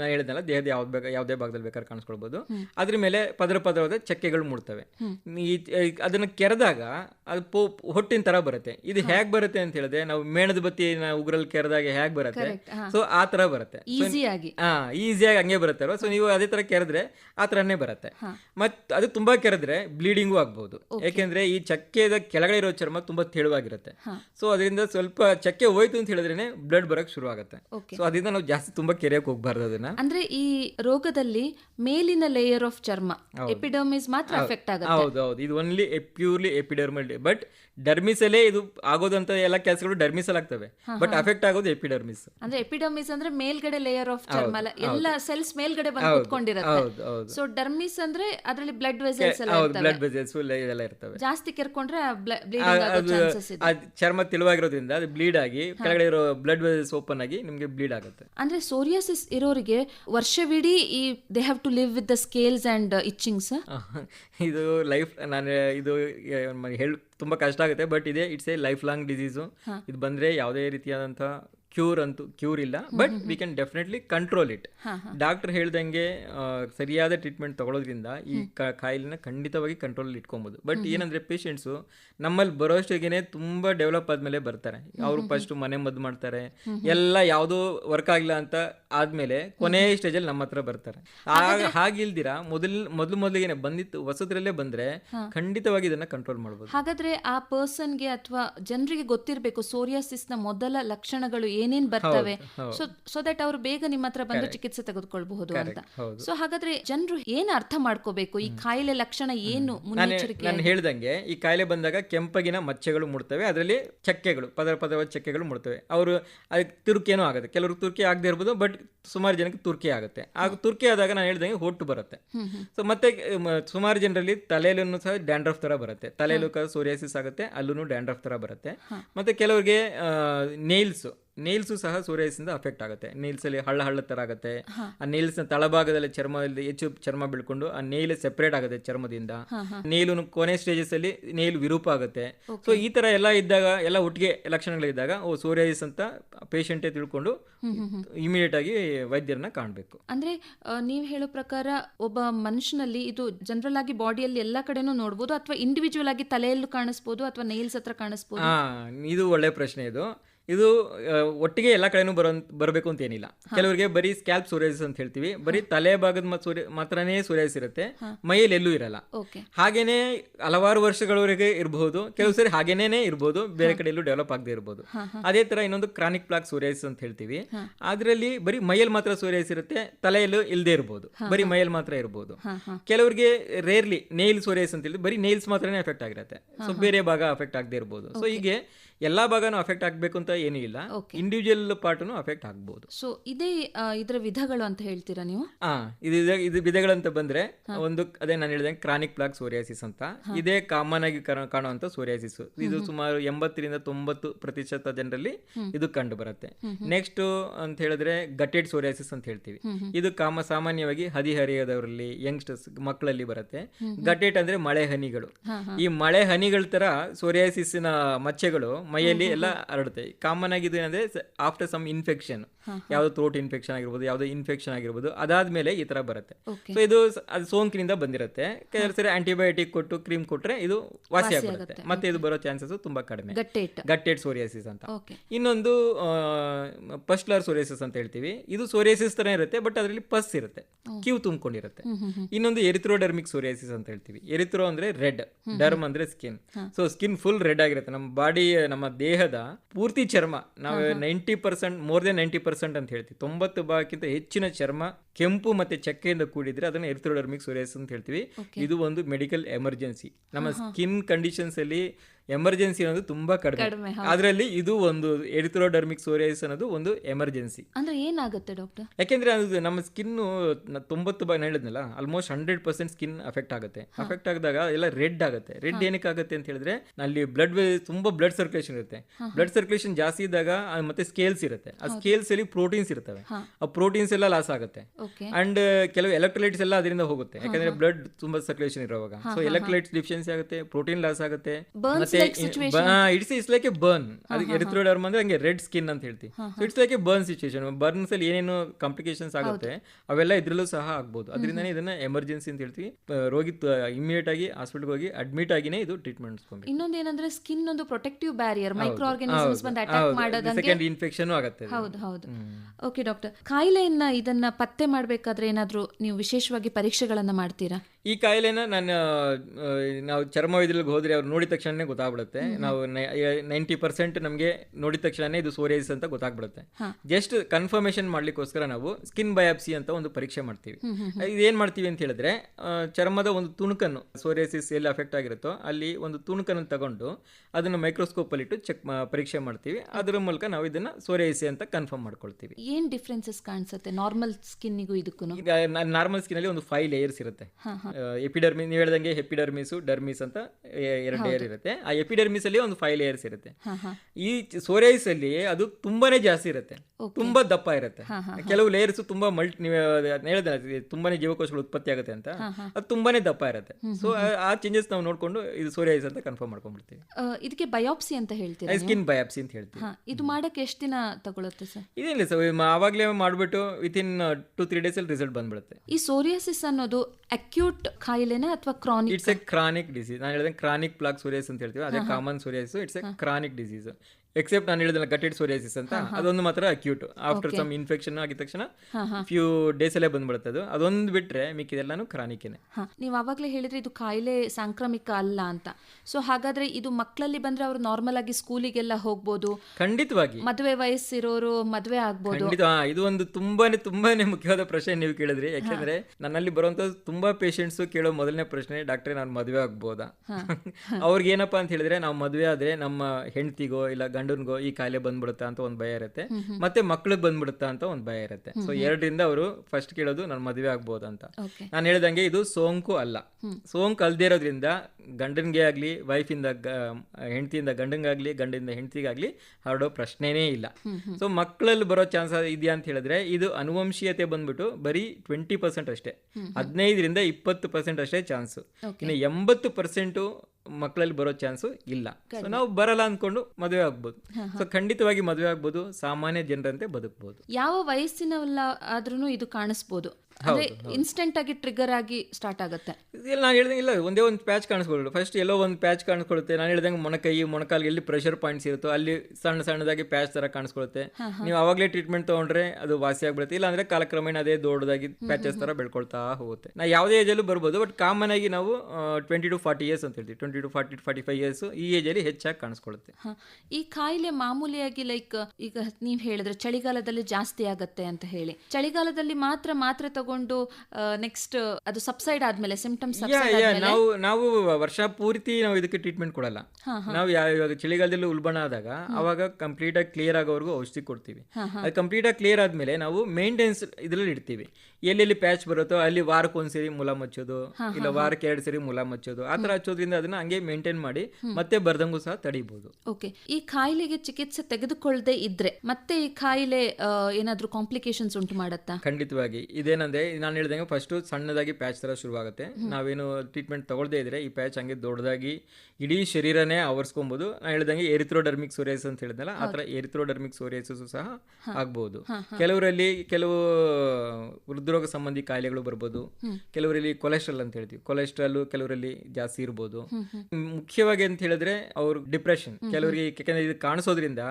ನಾನು ಹೇಳಿದ್ನಲ್ಲ ದೇಹದ ಯಾವ್ದು ಬೇಕ ಯಾವುದೇ ಭಾಗದಲ್ಲಿ ಬೇಕಾದ್ರೆ ಕಾಣಿಸ್ಕೊಳ್ಬಹುದು ಅದ್ರ ಮೇಲೆ ಪದರ ಪದರದ ಚಕ್ಕೆಗಳು ಮೂಡ್ತವೆ. ಅದನ್ನ ಕೆರೆದಾಗ ಅದು ಪೋ ಹೊಟ್ಟಿನ ತರ ಬರುತ್ತೆ. ಇದು ಹೇಗ್ ಬರುತ್ತೆ ಅಂತ ಹೇಳಿದ್ರೆ ನಾವು ಮೇಣದ ಬತ್ತಿ ಉಗ್ರಲ್ಲಿ ಕೆರೆದಾಗ ಹೇಗ್ ಬರುತ್ತೆ? ಸೊ ಆ ತರ ಬರುತ್ತೆ. ಈಸಿಯಾಗಿ ಹಾ ಈಸಿಯಾಗಿ ಹಂಗೆ ಬರುತ್ತೆ ಸೊ ನೀವು ಅದೇ ತರ ಕೆರೆದ್ರೆ ಆ ತರನೇ ಬರುತ್ತೆ. ಮತ್ ಅದು ತುಂಬಾ ಕೆರೆದ್ರೆ ಬ್ಲೀಡಿಂಗು ಆಗ್ಬಹುದು ಯಾಕೆಂದ್ರೆ ಈ ಚಕ್ಕೆದ ಕೆಳಗಡೆ ಇರೋ ಚರ್ಮ ತುಂಬಾ ತೆಳುವಾಗಿರುತ್ತೆ. ಸೊ ಅದರಿಂದ ಸ್ವಲ್ಪ ಚಕ್ಕೆ ಹೋಯ್ತು ಅಂತ ಹೇಳಿದ್ರೆ ಬ್ಲಡ್ ಬರಕ್ ಶುರು ಆಗುತ್ತೆ. ಸೊ ಅದರಿಂದ ನಾವು ಜಾಸ್ತಿ ತುಂಬಾ ಕೆರೆಯಕ್ಕೆ ಹೋಗ್ಬಾರ್ದು ಅದನ್ನ. ಅಂದ್ರೆ ಈ ರೋಗದಲ್ಲಿ ಮೇಲಿನ ಲೇಯರ್ ಆಫ್ ಚರ್ಮ ಎಪಿಡರ್ಮಿಸ್ ಮಾತ್ರ ಅಫೆಕ್ಟ್ ಆಗುತ್ತೆ. ಹೌದು ಹೌದು. ಇದು only purely epidermal but dermis ಅಲ್ಲೇ ಇದು ಆಗೋದಂತ ಎಲ್ಲ ಕೆಲಸಗಳು ಡರ್ಮಿಸ್ ಅಲ್ಲಿ ಆಗ್ತವೆ ಬಟ್ ಅಫೆಕ್ಟ್ ಆಗೋದು ಎಪಿಡರ್ಮಿಸ್ ಅಂದ್ರೆ ಎಪಿಡರ್ಮಿಸ್ ಅಂದ್ರೆ ಮೇಲ್ಗಡೆ ಲೇಯರ್ ಆಫ್ ಚರ್ಮ ಎಲ್ಲ ಸೆಲ್ಸ್ ಮೇಲ್ಗಡೆ ಬಂದು ಕುತ್ಕೊಂಡಿರುತ್ತೆ. ಸೊ ಡರ್ಮಿಸ್ ಅಂದ್ರೆ ಅದರಲ್ಲಿ ಬ್ಲಡ್ ವೆಸಲ್ಸ್ ಎಲ್ಲ ಹೌದು ಇರ್ತವೆ. ಬ್ಲಡ್ ವೆಸಲ್ಸ್ ಎಲ್ಲ ಇರ್ತವೆ. ಜಾಸ್ತಿ ಕೆರ್ಕೊಂಡ್ರೆ ಬ್ಲೀಡಿಂಗ್ ಆಗೋ ಚಾನ್ಸಸ್ ಇದೆ. ಆ ಚರ್ಮ ತಿಳುವಾಗಿರೋದ್ರಿಂದ ಅದು ಬ್ಲೀಡ್ ಆಗಿ ಕೆಳಗಡೆ ಇರೋ ಬ್ಲಡ್ ವೆಸಲ್ಸ್ ಓಪನ್ ಆಗಿ ನಿಮಗೆ ಬ್ಲೀಡ್ ಆಗುತ್ತೆ. ಅಂದ್ರೆ ಸೋರಿಯಾಸಿಸ್ ಇರೋರಿಗೆ ವರ್ಷವಿಡೀ ಈ they have to live with the scales and itchings ಇದು ಲೈಫ್ ನಾನು ಇದು ಹೇಳಿ ತುಂಬಾ ಕಷ್ಟ ಆಗುತ್ತೆ ಬಟ್ ಇದೆ it's a life long disease ಇದು ಬಂದ್ರೆ ಯಾವುದೇ ರೀತಿಯಾದಂಥ ಕ್ಯೂರ್ ಅಂತೂ ಕ್ಯೂರ್ ಇಲ್ಲ but we can definitely control it doctor ಹೇಳ್ದಂಗೆ ಸರಿಯಾದ ಟ್ರೀಟ್ಮೆಂಟ್ ತಗೊಳ್ಳೋದ್ರಿಂದ ಈ ಕಾಯಿಲೆನ ಖಂಡಿತವಾಗಿ ಕಂಟ್ರೋಲ್ ಇಟ್ಕೊಬೋದು. ಬಟ್ ಏನಂದ್ರೆ ಪೇಷಂಟ್ಸು ನಮ್ಮಲ್ಲಿ ಬರೋಷ್ಟಿಗೆ ತುಂಬಾ ಡೆವಲಪ್ ಆದ್ಮೇಲೆ ಬರ್ತಾರೆ. ಅವರು ಫಸ್ಟ್ ಮನೆ ಮದ್ದು ಮಾಡ್ತಾರೆ. ಎಲ್ಲ ಯಾವುದು ವರ್ಕ್ ಆಗಿಲ್ಲ ಅಂತ ಆದ್ಮೇಲೆ ಕೊನೆ ಸ್ಟೇಜಲ್ಲಿ ನಮ್ಮ ಹತ್ರ ಬರ್ತಾರೆ. ಹಾಗಿಲ್ದಿರ ಮೊದಲ್ ಮೊದಲು ಮೊದಲಿಗೆ ಬಂದಿತ್ತು ಹೊಸದ್ರಲ್ಲೇ ಬಂದ್ರೆ ಖಂಡಿತವಾಗಿ ಇದನ್ನ ಕಂಟ್ರೋಲ್ ಮಾಡ್ಬೋದು. ಹಾಗಾದ್ರೆ ಆ ಪರ್ಸನ್ಗೆ ಅಥವಾ ಜನರಿಗೆ ಗೊತ್ತಿರಬೇಕು ಸೋರಿಯಾಸಿಸ್ನ ಮೊದಲ ಲಕ್ಷಣಗಳು ಏನೇನ್ ಬರ್ತವೆ? ಸೊ ಸೊ ದಟ್ ಅವ್ರು ಬೇಗ ನಿಮ್ಮ ಹತ್ರ ಬಂದು ಚಿಕಿತ್ಸೆ ತೆಗೆದುಕೊಳ್ಬಹುದು ಅಂತ. ಸೊ ಹಾಗಾದ್ರೆ ಜನರು ಏನ್ ಅರ್ಥ ಮಾಡ್ಕೋಬೇಕು? ಈ ಕಾಯಿಲೆ ಲಕ್ಷಣ ಏನು ಮುನ್ನೆಚ್ಚರಿಕೆ ನಾನು ಹೇಳ್ದಂಗೆ ಈ ಕಾಯಿಲೆ ಬಂದಾಗ ಕೆಂಪಗಿನ ಮಚ್ಚೆಗಳು ಮುಡ್ತವೆ ಅದರಲ್ಲಿ ಚಕ್ಕೆಗಳು ಪದರ ಪದರ ಚಕ್ಕೆಗಳು ಮುಡ್ತವೆ ಅವರು ಅದಕ್ಕೆ ತುರ್ಕೇನೂ ಆಗುತ್ತೆ. ಕೆಲವರು ತುರ್ಕಿ ಆಗದೆ ಇರ್ಬೋದು ಬಟ್ ಸುಮಾರು ಜನಕ್ಕೆ ತುರ್ಕಿ ಆಗುತ್ತೆ. ಆಗ ತುರ್ಕಿ ಆದಾಗ ನಾನು ಹೇಳ್ದಂಗೆ ಹೊಟ್ಟು ಬರುತ್ತೆ. ಸೊ ಮತ್ತೆ ಸುಮಾರು ಜನರಲ್ಲಿ ತಲೆಯಲ್ಲೂ ಸಹ ಡ್ಯಾಂಡ್ರಫ್ ತರ ಬರುತ್ತೆ. ತಲೆಯಲ್ಲೂ ಸೋರಿಯಾಸಿಸ್ ಆಗುತ್ತೆ ಅಲ್ಲೂ ಡ್ಯಾಂಡ್ರಫ್ ತರ ಬರುತ್ತೆ. ಮತ್ತೆ ಕೆಲವರಿಗೆ ನೇಲ್ಸ್ ನೇಲ್ಸು ಸಹ ಸೂರ್ಯಸಿಂದ ಅಫೆಕ್ಟ್ ಆಗುತ್ತೆ. ನೇಲ್ಸ್ ಅಲ್ಲಿ ಹಳ್ಳ ಹಳ್ಳ ತರ ಆಗುತ್ತೆ. ಆ ನೇಲ್ಸ್ ತಳಭಾಗದಲ್ಲಿ ಚರ್ಮದಲ್ಲಿ ಹೆಚ್ಚು ಚರ್ಮ ಬಿಳ್ಕೊಂಡು ಆ ನೇಲ್ ಸೆಪರೇಟ್ ಆಗುತ್ತೆ ಚರ್ಮದಿಂದ. ನೇಲು ಕೊನೆ ಸ್ಟೇಜಸ್ ಅಲ್ಲಿ ನೇಲ್ ವಿರೂಪ ಆಗುತ್ತೆ. ಸೊ ಈ ತರ ಎಲ್ಲ ಇದ್ದಾಗ ಎಲ್ಲ ಒಟ್ಟಿಗೆ ಲಕ್ಷಣಗಳಿದ್ದಾಗ ಓ ಸೂರ್ಯಾಸ್ ಅಂತ ಪೇಷಂಟೇ ತಿಳ್ಕೊಂಡು ಇಮಿಡಿಯೇಟ್ ಆಗಿ ವೈದ್ಯರನ್ನ ಕಾಣಬೇಕು. ಅಂದ್ರೆ ನೀವು ಹೇಳೋ ಪ್ರಕಾರ ಒಬ್ಬ ಮನುಷ್ಯನಲ್ಲಿ ಇದು ಜನರಲ್ ಆಗಿ ಬಾಡಿಯಲ್ಲಿ ಎಲ್ಲಾ ಕಡೆನೂ ನೋಡಬಹುದು ಅಥವಾ ಇಂಡಿವಿಜುವಲ್ ಆಗಿ ತಲೆಯಲ್ಲೂ ಕಾಣಿಸಬಹುದು ಅಥವಾ ನೇಲ್ಸ್ ಹತ್ರ ಕಾಣಿಸಬಹುದು ಇದು ಒಳ್ಳೆ ಪ್ರಶ್ನೆ ಇದು. ಇದು ಒಟ್ಟಿಗೆ ಎಲ್ಲ ಕಡೆನೂ ಬರೋ ಬರಬೇಕು ಅಂತ ಏನಿಲ್ಲ. ಕೆಲವರಿಗೆ ಬರೀ ಸ್ಕ್ಯಾಲ್ಪ್ ಸೂರ್ಯಸ್ ಅಂತ ಹೇಳ್ತೀವಿ. ಬರೀ ತಲೆ ಭಾಗದ ಸೂರ್ಯ ಮಾತ್ರನೇ ಸೂರ್ಯಸ್ ಇರುತ್ತೆ. ಮೈಯಲ್ಲಿ ಎಲ್ಲೂ ಇರಲ್ಲ. ಹಾಗೇನೆ ಹಲವಾರು ವರ್ಷಗಳವರೆಗೆ ಇರಬಹುದು ಕೆಲವು ಸರಿ ಹಾಗೇನೇ ಇರಬಹುದು ಬೇರೆ ಕಡೆ ಎಲ್ಲೂ ಡೆವಲಪ್ ಆಗದೆ ಇರಬಹುದು ಅದೇ ತರ ಇನ್ನೊಂದು ಕ್ರಾನಿಕ್ ಪ್ಲಾಕ್ ಸೂರ್ಯಸ್ ಅಂತ ಹೇಳ್ತೀವಿ. ಅದರಲ್ಲಿ ಬರೀ ಮೈಯಲ್ಲಿ ಮಾತ್ರ ಸೂರ್ಯಸ್ ಇರುತ್ತೆ. ತಲೆಯಲ್ಲೂ ಇಲ್ಲದೆ ಇರಬಹುದು ಬರೀ ಮೈಯಲ್ಲಿ ಮಾತ್ರ ಇರಬಹುದು ಕೆಲವರಿಗೆ ರೇರ್ಲಿ ನೇಲ್ ಸೂರ್ಯಸ್ ಅಂತ ಹೇಳಿ ಬರೀ ನೇಲ್ಸ್ ಮಾತ್ರನೇ ಎಫೆಕ್ಟ್ ಆಗಿರುತ್ತೆ. ಸೊ ಬೇರೆ ಭಾಗ ಅಫೆಕ್ಟ್ ಆಗದೆ ಇರಬಹುದು ಸೊ ಹೀಗೆ ಎಲ್ಲಾ ಭಾಗನೂ ಅಫೆಕ್ಟ್ ಆಗಬೇಕು ಅಂತ ಏನೂ ಇಲ್ಲ. ಇಂಡಿವಿಜುವಲ್ ಪಾರ್ಟ್ನು ಅಫೆಕ್ಟ್ ಆಗ್ಬೋದು. ಸೊ ಇದೇ ಇದರ ವಿಧಗಳು ಅಂತ ಹೇಳ್ತೀರಾ ನೀವು? ಆ ಇದು ಇದೆ- ವಿಧಗಳಂತ ಬಂದ್ರೆ ಒಂದು ಅದೇ ನಾನು ಹೇಳಿದೆ ಕ್ರಾನಿಕ್ ಪ್ಲಾಕ್ ಸೋರಿಯಾಸಿಸ್ ಅಂತ. ಇದೇ ಕಾಮನ್ ಆಗಿ ಕಾಣೋ- ಕಾಣುವಂತ ಸೋರಿಯಾಸಿಸ್ ಇದು ಸುಮಾರು ಎಂಬತ್ತರಿಂದ ತೊಂಬತ್ತು ಪ್ರತಿಶತ ಜನರಲ್ಲಿ ಇದು ಕಂಡು ಬರುತ್ತೆ. ನೆಕ್ಸ್ಟ್ ಅಂತ ಹೇಳಿದ್ರೆ ಗಟೆಡ್ ಸೋರಿಯಾಸಿಸ್ ಅಂತ ಹೇಳ್ತೀವಿ. ಇದು ಕಾಮ ಸಾಮಾನ್ಯವಾಗಿ ಹದಿಹರಿಯದವರಲ್ಲಿ ಯಂಗ್ಸ್ಟರ್ಸ್ ಮಕ್ಕಳಲ್ಲಿ ಬರುತ್ತೆ. ಗಟೆಟ್ ಅಂದ್ರೆ ಮಳೆ ಹನಿಗಳು. ಈ ಮಳೆ ಹನಿಗಳ ತರ ಸೋರಿಯಾಸಿಸ್ನ ಮಚ್ಚೆಗಳು ಮೈಯಲ್ಲಿ ಎಲ್ಲ ಹರಡುತ್ತೆ. ಕಾಮನ್ ಆಗಿ ಇದು ಏನಂದ್ರೆ ಆಫ್ಟರ್ ಸಮ್ ಇನ್ಫೆಕ್ಷನ್ ಯಾವ್ದೋ ಥ್ರೋಟ್ ಇನ್ಫೆಕ್ಷನ್ ಆಗಿರ್ಬೋದು ಯಾವುದೋ ಇನ್ಫೆಕ್ಷನ್ ಆಗಿರ್ಬೋದು ಅದಾದ್ಮೇಲೆ ಈ ತರ ಬರುತ್ತೆ. ಸೊ ಇದು ಅದು ಸೋಂಕಿನಿಂದ ಬಂದಿರುತ್ತೆ. ಕೆಲವು ಸರಿ ಆಂಟಿಬಯೋಟಿಕ್ ಕೊಟ್ಟು ಕ್ರೀಮ್ ಕೊಟ್ಟರೆ ಇದು ವಾಸಿ ಆಗುತ್ತೆ. ಮತ್ತೆ ಇದು ಬರೋ ಚಾನ್ಸಸ್ ತುಂಬಾ ಕಡಿಮೆ. ಗಟ್ಟೆಟ್ ಸೋರಿಯಾಸಿಸ್ ಅಂತ. ಇನ್ನೊಂದು ಲರ್ ಸೋರಿಯಾಸಿಸ್ ಅಂತ ಹೇಳ್ತೀವಿ. ಇದು ಸೋರಿಯಾಸಿಸ್ ತರ ಇರುತ್ತೆ ಬಟ್ ಅದರಲ್ಲಿ ಪಸ್ ಇರುತ್ತೆ. ಕ್ಯೂ ತುಂಬಿಕೊಂಡಿರುತ್ತೆ. ಇನ್ನೊಂದು ಎರಿಥ್ರೋಡರ್ಮಿಕ್ ಸೋರಿಯಾಸಿಸ್ ಅಂತ ಹೇಳ್ತೀವಿ. ಎರಿಥ್ರೋ ಅಂದ್ರೆ ರೆಡ್ ಡರ್ಮ್ ಅಂದ್ರೆ skin so skin full red ಆಗಿರುತ್ತೆ. ನಮ್ಮ ಬಾಡಿ ನಮ್ಮ ದೇಹದ ಪೂರ್ತಿ ಚರ್ಮ. ನಾವು ninety percent more then ninety percent ಅಂತ ಹೇಳ್ತೀವಿ. ತೊಂಬತ್ತು ಭಾಗಕ್ಕಿಂತ ಹೆಚ್ಚಿನ ಚರ್ಮ ಕೆಂಪು ಮತ್ತೆ ಚಕ್ಕೆಯಿಂದ ಕೂಡಿದ್ರೆ ಅದನ್ನ ಎರಿಥ್ರೋಡರ್ಮಿಕ್ ಸೋರಿಯಾಸಿಸ್ ಅಂತ ಹೇಳ್ತೀವಿ. ಇದು ಒಂದು ಮೆಡಿಕಲ್ ಎಮರ್ಜೆನ್ಸಿ ನಮ್ಮ ಸ್ಕಿನ್ ಕಂಡೀಷನ್ಸ್ ಅಲ್ಲಿ ಎಮರ್ಜೆನ್ಸಿ ಅನ್ನೋದು ತುಂಬಾ ಕಡಿಮೆ. ಅದರಲ್ಲಿ ಇದು ಒಂದು ಎರಿಥ್ರೋಡರ್ಮಿಕ್ ಸೋರಿಯಾಸಿಸ್ ಅನ್ನೋದು ಒಂದು ಎಮರ್ಜೆನ್ಸಿ. ಅಂದ್ರೆ ಏನಾಗುತ್ತೆ ಡಾಕ್ಟರ್? ಯಾಕೆಂದ್ರೆ ಅದು ನಮ್ಮ ಸ್ಕಿನ್ ತೊಂಬತ್ತು ಭಾಗ ಹೇಳಿದ್ನಲ್ಲ almost hundred percent skin affect ಆಗುತ್ತೆ. ಅಫೆಕ್ಟ್ ಆಗಿದಾಗ ಎಲ್ಲ ರೆಡ್ ಆಗುತ್ತೆ. ರೆಡ್ ಏನಕ್ಕೆ ಆಗುತ್ತೆ ಅಂತ ಹೇಳಿದ್ರೆ ಅಲ್ಲಿ ಬ್ಲಡ್ ತುಂಬಾ ಬ್ಲಡ್ ಸರ್ಕ್ಯುಲೇಷನ್ ಇರುತ್ತೆ. ಬ್ಲಡ್ ಸರ್ಕ್ಯುಲೇಷನ್ ಜಾಸ್ತಿ ಇದ್ದಾಗ ಮತ್ತೆ ಸ್ಕೇಲ್ಸ್ ಇರುತ್ತೆ. ಆ ಸ್ಕೇಲ್ಸ್ ಅಲ್ಲಿ ಪ್ರೋಟೀನ್ಸ್ ಇರ್ತವೆ. ಆ ಪ್ರೋಟೀನ್ಸ್ ಎಲ್ಲ ಲಾಸ್ ಆಗುತ್ತೆ. ಅಂಡ್ ಕೆಲವು ಎಲೆಕ್ಟ್ರೋಲೈಟ್ಸ್ ಎಲ್ಲ ಅದರಿಂದ ಹೋಗುತ್ತೆ. ಯಾಕಂದ್ರೆ ಬ್ಲಡ್ ತುಂಬಾ ಸರ್ಕ್ಯುಲೇಷನ್ ಇರುವಾಗ. ಸೊ ಎಲೆಕ್ಟ್ರೋಲೈಟ್ಸ್ ಡಿಫಿಷಿಯನ್ಸಿ ಆಗುತ್ತೆ ಪ್ರೋಟೀನ್ ಲಾಸ್ ಆಗುತ್ತೆ it's it's like a burn ಅದಕ್ಕೆ ಎರಿಥ್ರೋಡರ್ಮ್ ಅಂದ್ರೆ ಹಂಗೆ ರೆಡ್ ಸ್ಕಿನ್ ಅಂತ ಹೇಳ್ತೀವಿ. It's like a burn situation burns ಅಲ್ಲಿ ಏನೇನು ಕಾಂಪ್ಲಿಕೇಶನ್ಸ್ ಆಗುತ್ತೆ ಅವೆಲ್ಲ ಇದ್ರಲ್ಲೂ ಸಹ ಆಗ್ಬೋದು. ಅದರಿಂದನೇ ಇದನ್ನ ಎಮರ್ಜೆನ್ಸಿ ಅಂತ ಹೇಳ್ತೀವಿ. ರೋಗಿ ಇಮಿಡಿಯೇಟ್ ಆಗಿ ಹಾಸ್ಪಿಟಲ್ ಹೋಗಿ ಅಡ್ಮಿಟ್ ಆಗಿನೇ ಇದು ಟ್ರೀಟ್ಮೆಂಟ್ ಇನ್ನೊಂದು ಏನಂದ್ರೆ ಸ್ಕಿನ್ ಒಂದು ಪ್ರೊಟೆಕ್ಟಿವ್ ಬ್ಯಾರಿಯರ್ ಮೈಕ್ರೋ ಆರ್ಗನಿಸಮ್ಸ್ ಬಂದು ಅಟ್ಯಾಕ್ ಮಾಡೋದಂಗೆ ಸೆಕೆಂಡ್ ಇನ್ಫೆಕ್ಷನ್ ಆಗುತ್ತೆ ಹೌದು ಹೌದು. ಓಕೆ ಡಾಕ್ಟರ್ ಕಾಯಿಲೆಯನ್ನ ಇದನ್ನ ಪತ್ತೆ ಮಾಡಬೇಕಾದ್ರೆ ಏನಾದರೂ ನೀವು ವಿಶೇಷವಾಗಿ ಪರೀಕ್ಷೆಗಳನ್ನ ಮಾಡ್ತೀರಾ? ಈ ಕಾಯಿಲೆನ ನಾನು ನಾವು ಚರ್ಮ ವೈದ್ಯರಿಗೆ ಹೋದ್ರೆ ಅವ್ರು ನೋಡಿದ ತಕ್ಷಣನೇ ಗೊತ್ತಾಗ್ಬಿಡುತ್ತೆ. ನಾವು ನೈಂಟಿ ಪರ್ಸೆಂಟ್ ನಮಗೆ ನೋಡಿದ ತಕ್ಷಣನೇ ಇದು ಸೋರಿಯಾಸಿಸ್ ಅಂತ ಗೊತ್ತಾಗ್ಬಿಡುತ್ತೆ. ಜಸ್ಟ್ ಕನ್ಫರ್ಮೇಷನ್ ಮಾಡ್ಲಿಕ್ಕೋಸ್ಕರ ನಾವು ಸ್ಕಿನ್ ಬಯಾಪ್ಸಿ ಅಂತ ಒಂದು ಪರೀಕ್ಷೆ ಮಾಡ್ತೀವಿ. ಇದೇನ್ ಮಾಡ್ತೀವಿ ಅಂತ ಹೇಳಿದ್ರೆ ಚರ್ಮದ ಒಂದು ತುಣುಕನ್ನು ಸೋರಿಯಾಸಿಸ್ ಎಲ್ಲಿ ಅಫೆಕ್ಟ್ ಆಗಿರುತ್ತೋ ಅಲ್ಲಿ ಒಂದು ತುಣುಕನ್ನು ತಗೊಂಡು ಅದನ್ನು ಮೈಕ್ರೋಸ್ಕೋಪ್ ಅಲ್ಲಿ ಇಟ್ಟು ಚೆಕ್ ಪರೀಕ್ಷೆ ಮಾಡ್ತೀವಿ. ಅದರ ಮೂಲಕ ನಾವು ಇದನ್ನ ಸೋರಿಯಾಸಿ ಅಂತ ಕನ್ಫರ್ಮ್ ಮಾಡ್ಕೊಳ್ತೀವಿ. ಏನ್ ಡಿಫ್ರೆನ್ಸಸ್ ಕಾಣಿಸುತ್ತೆ ನಾರ್ಮಲ್ ಸ್ಕಿನ್ನಿಗೂ ಇದಕ್ಕೂ ಈಗ ನಾರ್ಮಲ್ ಸ್ಕಿನ್ ಅಲ್ಲಿ ಒಂದು ಫೈವ್ ಲೇಯರ್ಸ್ ಇರುತ್ತೆ. ಎಪಿಡರ್ಮಿ ನೀವು ಹೇಳ್ದಂಗೆ ಎಪಿಡರ್ಮಿಸು ಡರ್ಮಿಸ್ ಅಂತ ಎರಡು ಲೇಯರ್ ಇರುತ್ತೆ. ಆ ಎಪಿಡರ್ಮಿಸ್ ಅಲ್ಲಿ ಒಂದು ಫೈವ್ ಲೇಯರ್ಸ್ ಇರುತ್ತೆ. ಈ ಸೋರೈಸ್ ಅಲ್ಲಿ ಅದು ತುಂಬಾನೇ ಜಾಸ್ತಿ ಇರುತ್ತೆ. ತುಂಬಾ ದಪ್ಪ ಇರುತ್ತೆ. ಕೆಲವು ಲೇಯರ್ಸ್ ತುಂಬಾ ಮಲ್ಟಿ ನೀವು ಹೇಳಿದ್ರೆ ತುಂಬಾನೇ ಜೀವಕೋಶಗಳು ಉತ್ಪತ್ತಿ ಆಗುತ್ತೆ ಅಂತ. ಅದು ತುಂಬಾನೇ ದಪ್ಪ ಇರುತ್ತೆ. ಸೊ ಆ ಚೇಂಜಸ್ ನಾವು ನೋಡ್ಕೊಂಡು ಇದು ಸೋರೈಸ್ ಅಂತ ಕನ್ಫರ್ಮ್ ಮಾಡ್ಕೊಂಡ್ಬಿಡ್ತೀವಿ. ಇದಕ್ಕೆ ಬಯೋಪ್ಸಿ ಅಂತ ಹೇಳ್ತೀವಿ ಸ್ಕಿನ್ ಬಯಾಪ್ಸಿ ಅಂತ ಹೇಳ್ತೀವಿ. ಇದು ಮಾಡಕ್ಕೆ ಎಷ್ಟು ದಿನ ತಗೊಳುತ್ತೆ ಸರ್? ಇದೇನಿಲ್ಲ ಸರ್ ಆವಾಗಲೇ ಮಾಡಿಬಿಟ್ಟು ವಿತಿನ್ ಟು ತ್ರೀ ಡೇಸ್ ಅಲ್ಲಿ ರಿಸಲ್ಟ್ ಬಂದ್ಬಿಡುತ್ತೆ. ಈ ಸೋರಿಯಾಸಿಸ್ ಅನ್ನೋದು ಅಕ್ಯೂಟ್ ಕಾಯಿಲೆನ ಅಥವಾ chronic it's a chronic disease ನಾನು ಹೇಳಿದೆ ಕ್ರಾನಿಕ್ ಪ್ಲಾಕ್ ಸೋರಿಯಾಸಿಸ್ ಅಂತ ಹೇಳ್ತೀವಿ. ಅದೇ common psoriasis it's a chronic disease except ನಾನು ಹೇಳಿದ್ರೆ ಕಟ್ಟಿಡ್ ಸೋರಿಯಾಸಿಸ್ ಅಂತ ಅದೊಂದು ಮಾತ್ರ ಅಕ್ಯೂಟ್ ಆಫ್ಟರ್ ಸಮ್ ಇನ್ಫೆಕ್ಷನ್ ಆಗಿದ ತಕ್ಷಣ ಫ್ಯೂ ಡೇಸ್ ಅಲ್ಲೇ ಬಂದ್ಬಿಡುತ್ತೆ ಅದು. ಅದೊಂದು ಬಿಟ್ರೆ ಮಿಕ್ಕಿದೆಲ್ಲಾನು ಕ್ರಾನಿಕೇನೆ. ನೀವು ಅವಾಗಲೇ ಹೇಳಿದ್ರೆ ಇದು ಕಾಯಿಲೆ ಸಾಂಕ್ರಾಮಿಕ ಅಲ್ಲ ಅಂತ. ಸೊ ಹಾಗಾದ್ರೆ ಇದು ಮಕ್ಕಳಲ್ಲಿ ಬಂದ್ರೆ ಅವರು ನಾರ್ಮಲ್ ಆಗಿ ಸ್ಕೂಲಿಗೆಲ್ಲ ಹೋಗ್ಬೋದು? ಖಂಡಿತವಾಗಿ. ಮದುವೆ ವಯಸ್ಸಿರೋರು ಮದುವೆ ಆಗ್ಬೋದು? ಇದು ಒಂದು ತುಂಬಾನೇ ತುಂಬಾನೇ ಮುಖ್ಯವಾದ ಪ್ರಶ್ನೆ ನೀವು ಕೇಳಿದ್ರಿ. ಯಾಕೆಂದ್ರೆ ನನ್ನಲ್ಲಿ ಬರುವಂತ ತುಂಬಾ ಪೇಷಂಟ್ಸ್ ಕೇಳೋ ಮೊದಲನೇ ಪ್ರಶ್ನೆ ಡಾಕ್ಟರ್ ನಾನು ಮದುವೆ ಆಗ್ಬೋದಾ? ಅವ್ರಿಗೆ ಏನಪ್ಪಾ ಅಂತ ಹೇಳಿದ್ರೆ ನಾವು ಮದುವೆ ಆದ್ರೆ ನಮ್ಮ ಹೆಂಡತಿಗೋ ಇಲ್ಲ ಗಂಡನ್ಗೋ ಈ ಕಾಯಿಲೆ ಬಂದ್ಬಿಡುತ್ತಾ ಅಂತ ಒಂದು ಭಯ ಇರುತ್ತೆ. ಮತ್ತೆ ಮಕ್ಳಿಗೆ ಬಂದ್ಬಿಡುತ್ತಾ ಅಂತ ಒಂದು ಭಯ ಇರುತ್ತೆ. ಸೊ ಎರಡರಿಂದ ಅವರು ಫಸ್ಟ್ ಕೇಳೋದು ನಾನು ಮದುವೆ ಆಗ್ಬೋದು ಅಂತ. ನಾನು ಹೇಳ್ದಂಗೆ ಇದು ಸೋಂಕು ಅಲ್ಲ. ಸೋಂಕು ಅಲ್ದೇ ಇರೋದ್ರಿಂದ ಗಂಡನ್ಗೆ ಆಗ್ಲಿ ವೈಫಿಂದ ಹೆಂಡತಿಯಿಂದ ಗಂಡಂಗಾಗ್ಲಿ ಗಂಡಿಂದ ಹೆಂಡತಿಗಾಗ್ಲಿ ಹರಡೋ ಪ್ರಶ್ನೆನೇ ಇಲ್ಲ. ಸೊ ಮಕ್ಕಳಲ್ಲಿ ಬರೋ ಚಾನ್ಸ್ ಇದೆಯಾ ಅಂತ ಹೇಳಿದ್ರೆ ಇದು ಅನುವಂಶೀಯತೆ ಬಂದ್ಬಿಟ್ಟು ಬರೀ ಟ್ವೆಂಟಿ ಪರ್ಸೆಂಟ್ ಅಷ್ಟೇ. ಹದಿನೈದರಿಂದ ಇಪ್ಪತ್ತು ಪರ್ಸೆಂಟ್ ಅಷ್ಟೇ ಚಾನ್ಸ್ ಇನ್ನು ಎಂಬತ್ತು ಪರ್ಸೆಂಟು ಮಕ್ಕಳಲ್ಲಿ ಬರೋ ಚಾನ್ಸು ಇಲ್ಲ. ಸೊ ನಾವು ಬರಲ್ಲ ಅಂದ್ಕೊಂಡು ಮದುವೆ ಆಗ್ಬೋದು. ಸೊ ಖಂಡಿತವಾಗಿ ಮದುವೆ ಆಗ್ಬೋದು. ಸಾಮಾನ್ಯ ಜನರಂತೆ ಬದುಕಬಹುದು ಯಾವ ವಯಸ್ಸಿನವಲ್ಲ ಆದ್ರೂ ಇದು ಕಾಣಿಸ್ಬೋದು. ಅಂದ್ರೆ ಇನ್ಸ್ಟೆಂಟ್ ಆಗಿ ಟ್ರಿಗರ್ ಆಗಿ ಸ್ಟಾರ್ಟ್ ಆಗುತ್ತೆ. ಇಲ್ಲ ನಾನು ಹೇಳ್ದಂಗೆ ಇಲ್ಲ ಒಂದೇ ಒಂದು ಪ್ಯಾಚ್ ಕಾಣಿಸ್ಕೊಳ್ಳೋದು. ಫಸ್ಟ್ ಎಲ್ಲೋ ಒಂದು ಪ್ಯಾಚ್ ಕಾಣಿಸ್ಕೊಳ್ಳುತ್ತೆ. ನಾನು ಹೇಳ್ದಂಗೆ ಮೊಣಕೈ ಮೊಣಕಾಲ್ಗೆ ಎಲ್ಲಿ ಪ್ರೆಷರ್ ಪಾಯಿಂಟ್ಸ್ ಇರುತ್ತೋ ಅಲ್ಲಿ ಸಣ್ಣ ಸಣ್ಣದಾಗಿ ಪ್ಯಾಚ್ ತರ ಕಾಣಿಸ್ಕೊಳ್ಳುತ್ತೆ. ನೀವು ಅವಾಗಲೇ ಟ್ರೀಟ್ಮೆಂಟ್ ತಗೊಂಡ್ರೆ ಅದು ವಾಸಿ ಆಗ್ಬಿಡುತ್ತೆ. ಇಲ್ಲ ಅಂದ್ರೆ ಕಾಲಕ್ರಮೇಣ ಅದೇ ದೊಡ್ಡದಾಗಿ ಪ್ಯಾಚಸ್ ತರ ಬೆಳ್ಕೊಳ್ತಾ ಹೋಗುತ್ತೆ. ನಾ ಯಾವುದೇ ಏಜಲ್ಲೂ ಬರ್ಬೋದು ಬಟ್ ಕಾಮನ್ ಆಗಿ ನಾವು ಟ್ವೆಂಟಿ ಟು ಫಾರ್ಟಿ ಇಯರ್ಸ್ ಅಂತ ಹೇಳ್ತೀವಿ. Twenty to forty forty five years ಈ ಏಜಲ್ಲಿ ಹೆಚ್ಚಾಗಿ ಕಾಣಿಸ್ಕೊಳ್ಳುತ್ತೆ. ಈ ಕಾಯಿಲೆ ಮಾಮೂಲಿಯಾಗಿ ಲೈಕ್ ಈಗ ನೀವ್ ಹೇಳಿದ್ರೆ ಚಳಿಗಾಲದಲ್ಲಿ ಜಾಸ್ತಿ ಆಗತ್ತೆ ಅಂತ ಹೇಳಿ. ಚಳಿಗಾಲದಲ್ಲಿ ಮಾತ್ರ ಮಾತ್ರ ತಗೊಂಡು ನೆಕ್ಸ್ಟ್ ಅದು ಸಬ್ಸೈಡ್ ಆದ್ಮೇಲೆ ಸಿಂಪ್ಟಮ್ಸ್ ನಾವು ನಾವು ವರ್ಷ ಪೂರ್ತಿ ನಾವು ಇದಕ್ಕೆ ಟ್ರೀಟ್ಮೆಂಟ್ ಕೊಡಲ್ಲ. ನಾವು ಇವಾಗ ಚಳಿಗಾಲದಲ್ಲಿ ಉಲ್ಬಣ ಆದಾಗ ಅವಾಗ ಕಂಪ್ಲೀಟ್ ಆಗಿ ಕ್ಲಿಯರ್ ಆಗೋವರೆಗೂ ಔಷಧಿ ಕೊಡ್ತೀವಿ. ಅದು ಕಂಪ್ಲೀಟ್ ಆಗಿ ಕ್ಲಿಯರ್ ಆದ್ಮೇಲೆ ನಾವು ಮೇಂಟೆನೆನ್ಸ್ ಇದ್ರಲ್ಲಿ ಇಡ್ತೀವಿ. ಎಲ್ಲೆಲ್ಲಿ ಪ್ಯಾಚ್ ಬರುತ್ತೋ ಅಲ್ಲಿ ವಾರಕ್ಕೆ ಒಂದ್ಸರಿ ಮುಲ ಹಚ್ಚೋದು ಇಲ್ಲ ವಾರಕ್ಕೆ ಎರಡು ಸರಿ ಮುಲ ಹಚ್ಚೋದು ಆ ಥರ ಹಚ್ಚೋದ್ರಿಂದ ಅದನ್ನ ಹಂಗೆ ಮೇಂಟೈನ್ ಮಾಡಿ ಮತ್ತೆ ಬರ್ದಂಗೂ ಸಹ ತಡಿಬಹುದು ಓಕೆ ಈ ಕಾಯಿಲೆಗೆ ಚಿಕಿತ್ಸೆ ತೆಗೆದುಕೊಳ್ಳದೆ ಇದ್ರೆ ಮತ್ತೆ ಈ ಕಾಯಿಲೆ ಏನಾದ್ರೂ ಕಾಂಪ್ಲಿಕೇಶನ್ಸ್ ಉಂಟು ಮಾಡತ್ತಾ? ಖಂಡಿತವಾಗಿ. ಇದೇನಂದ್ರೆ ನಾನು ಹೇಳ್ದಂಗೆ ಫಸ್ಟು ಸಣ್ಣದಾಗಿ ಪ್ಯಾಚ್ ತರ ಶುರುವಾಗುತ್ತೆ. ನಾವೇನು ಟ್ರೀಟ್ಮೆಂಟ್ ತೊಗೊಳ್ದೇ ಇದ್ರೆ ಈ ಪ್ಯಾಚ್ ಹಂಗೆ ದೊಡ್ಡದಾಗಿ ಇಡೀ ಶರೀರನೇ ಆವರಿಸ್ಕೊಬೋದು. ನಾನು ಹೇಳ್ದಂಗೆ ಎರಿಥ್ರೋಡರ್ಮಿಕ್ ಸೋರಿಯಸ್ ಅಂತ ಹೇಳಿದ್ನಲ್ಲ ಆ ಥರ ಎರಿಥ್ರೋಡರ್ಮಿಕ್ ಸೋರಿಯಸಸ್ ಸಹ ಆಗ್ಬೋದು. ಕೆಲವರಲ್ಲಿ ಕೆಲವು ಹೃದ್ರೋಗ ಸಂಬಂಧಿ ಕಾಯಿಲೆಗಳು ಬರ್ಬೋದು. ಕೆಲವರಲ್ಲಿ ಕೊಲೆಸ್ಟ್ರಾಲ್ ಅಂತ ಹೇಳ್ತೀವಿ. ಕೊಲೆಸ್ಟ್ರಾಲ್ ಕೆಲವರಲ್ಲಿ ಜಾಸ್ತಿ ಇರ್ಬೋದು. ಮುಖ್ಯವಾಗಿ ಅಂತ ಹೇಳಿದ್ರೆ ಅವ್ರು ಡಿಪ್ರೆಷನ್ ಕೆಲವರಿಗೆ ಯಾಕಂದ್ರೆ ಇದು ಕಾಣಿಸೋದ್ರಿಂದ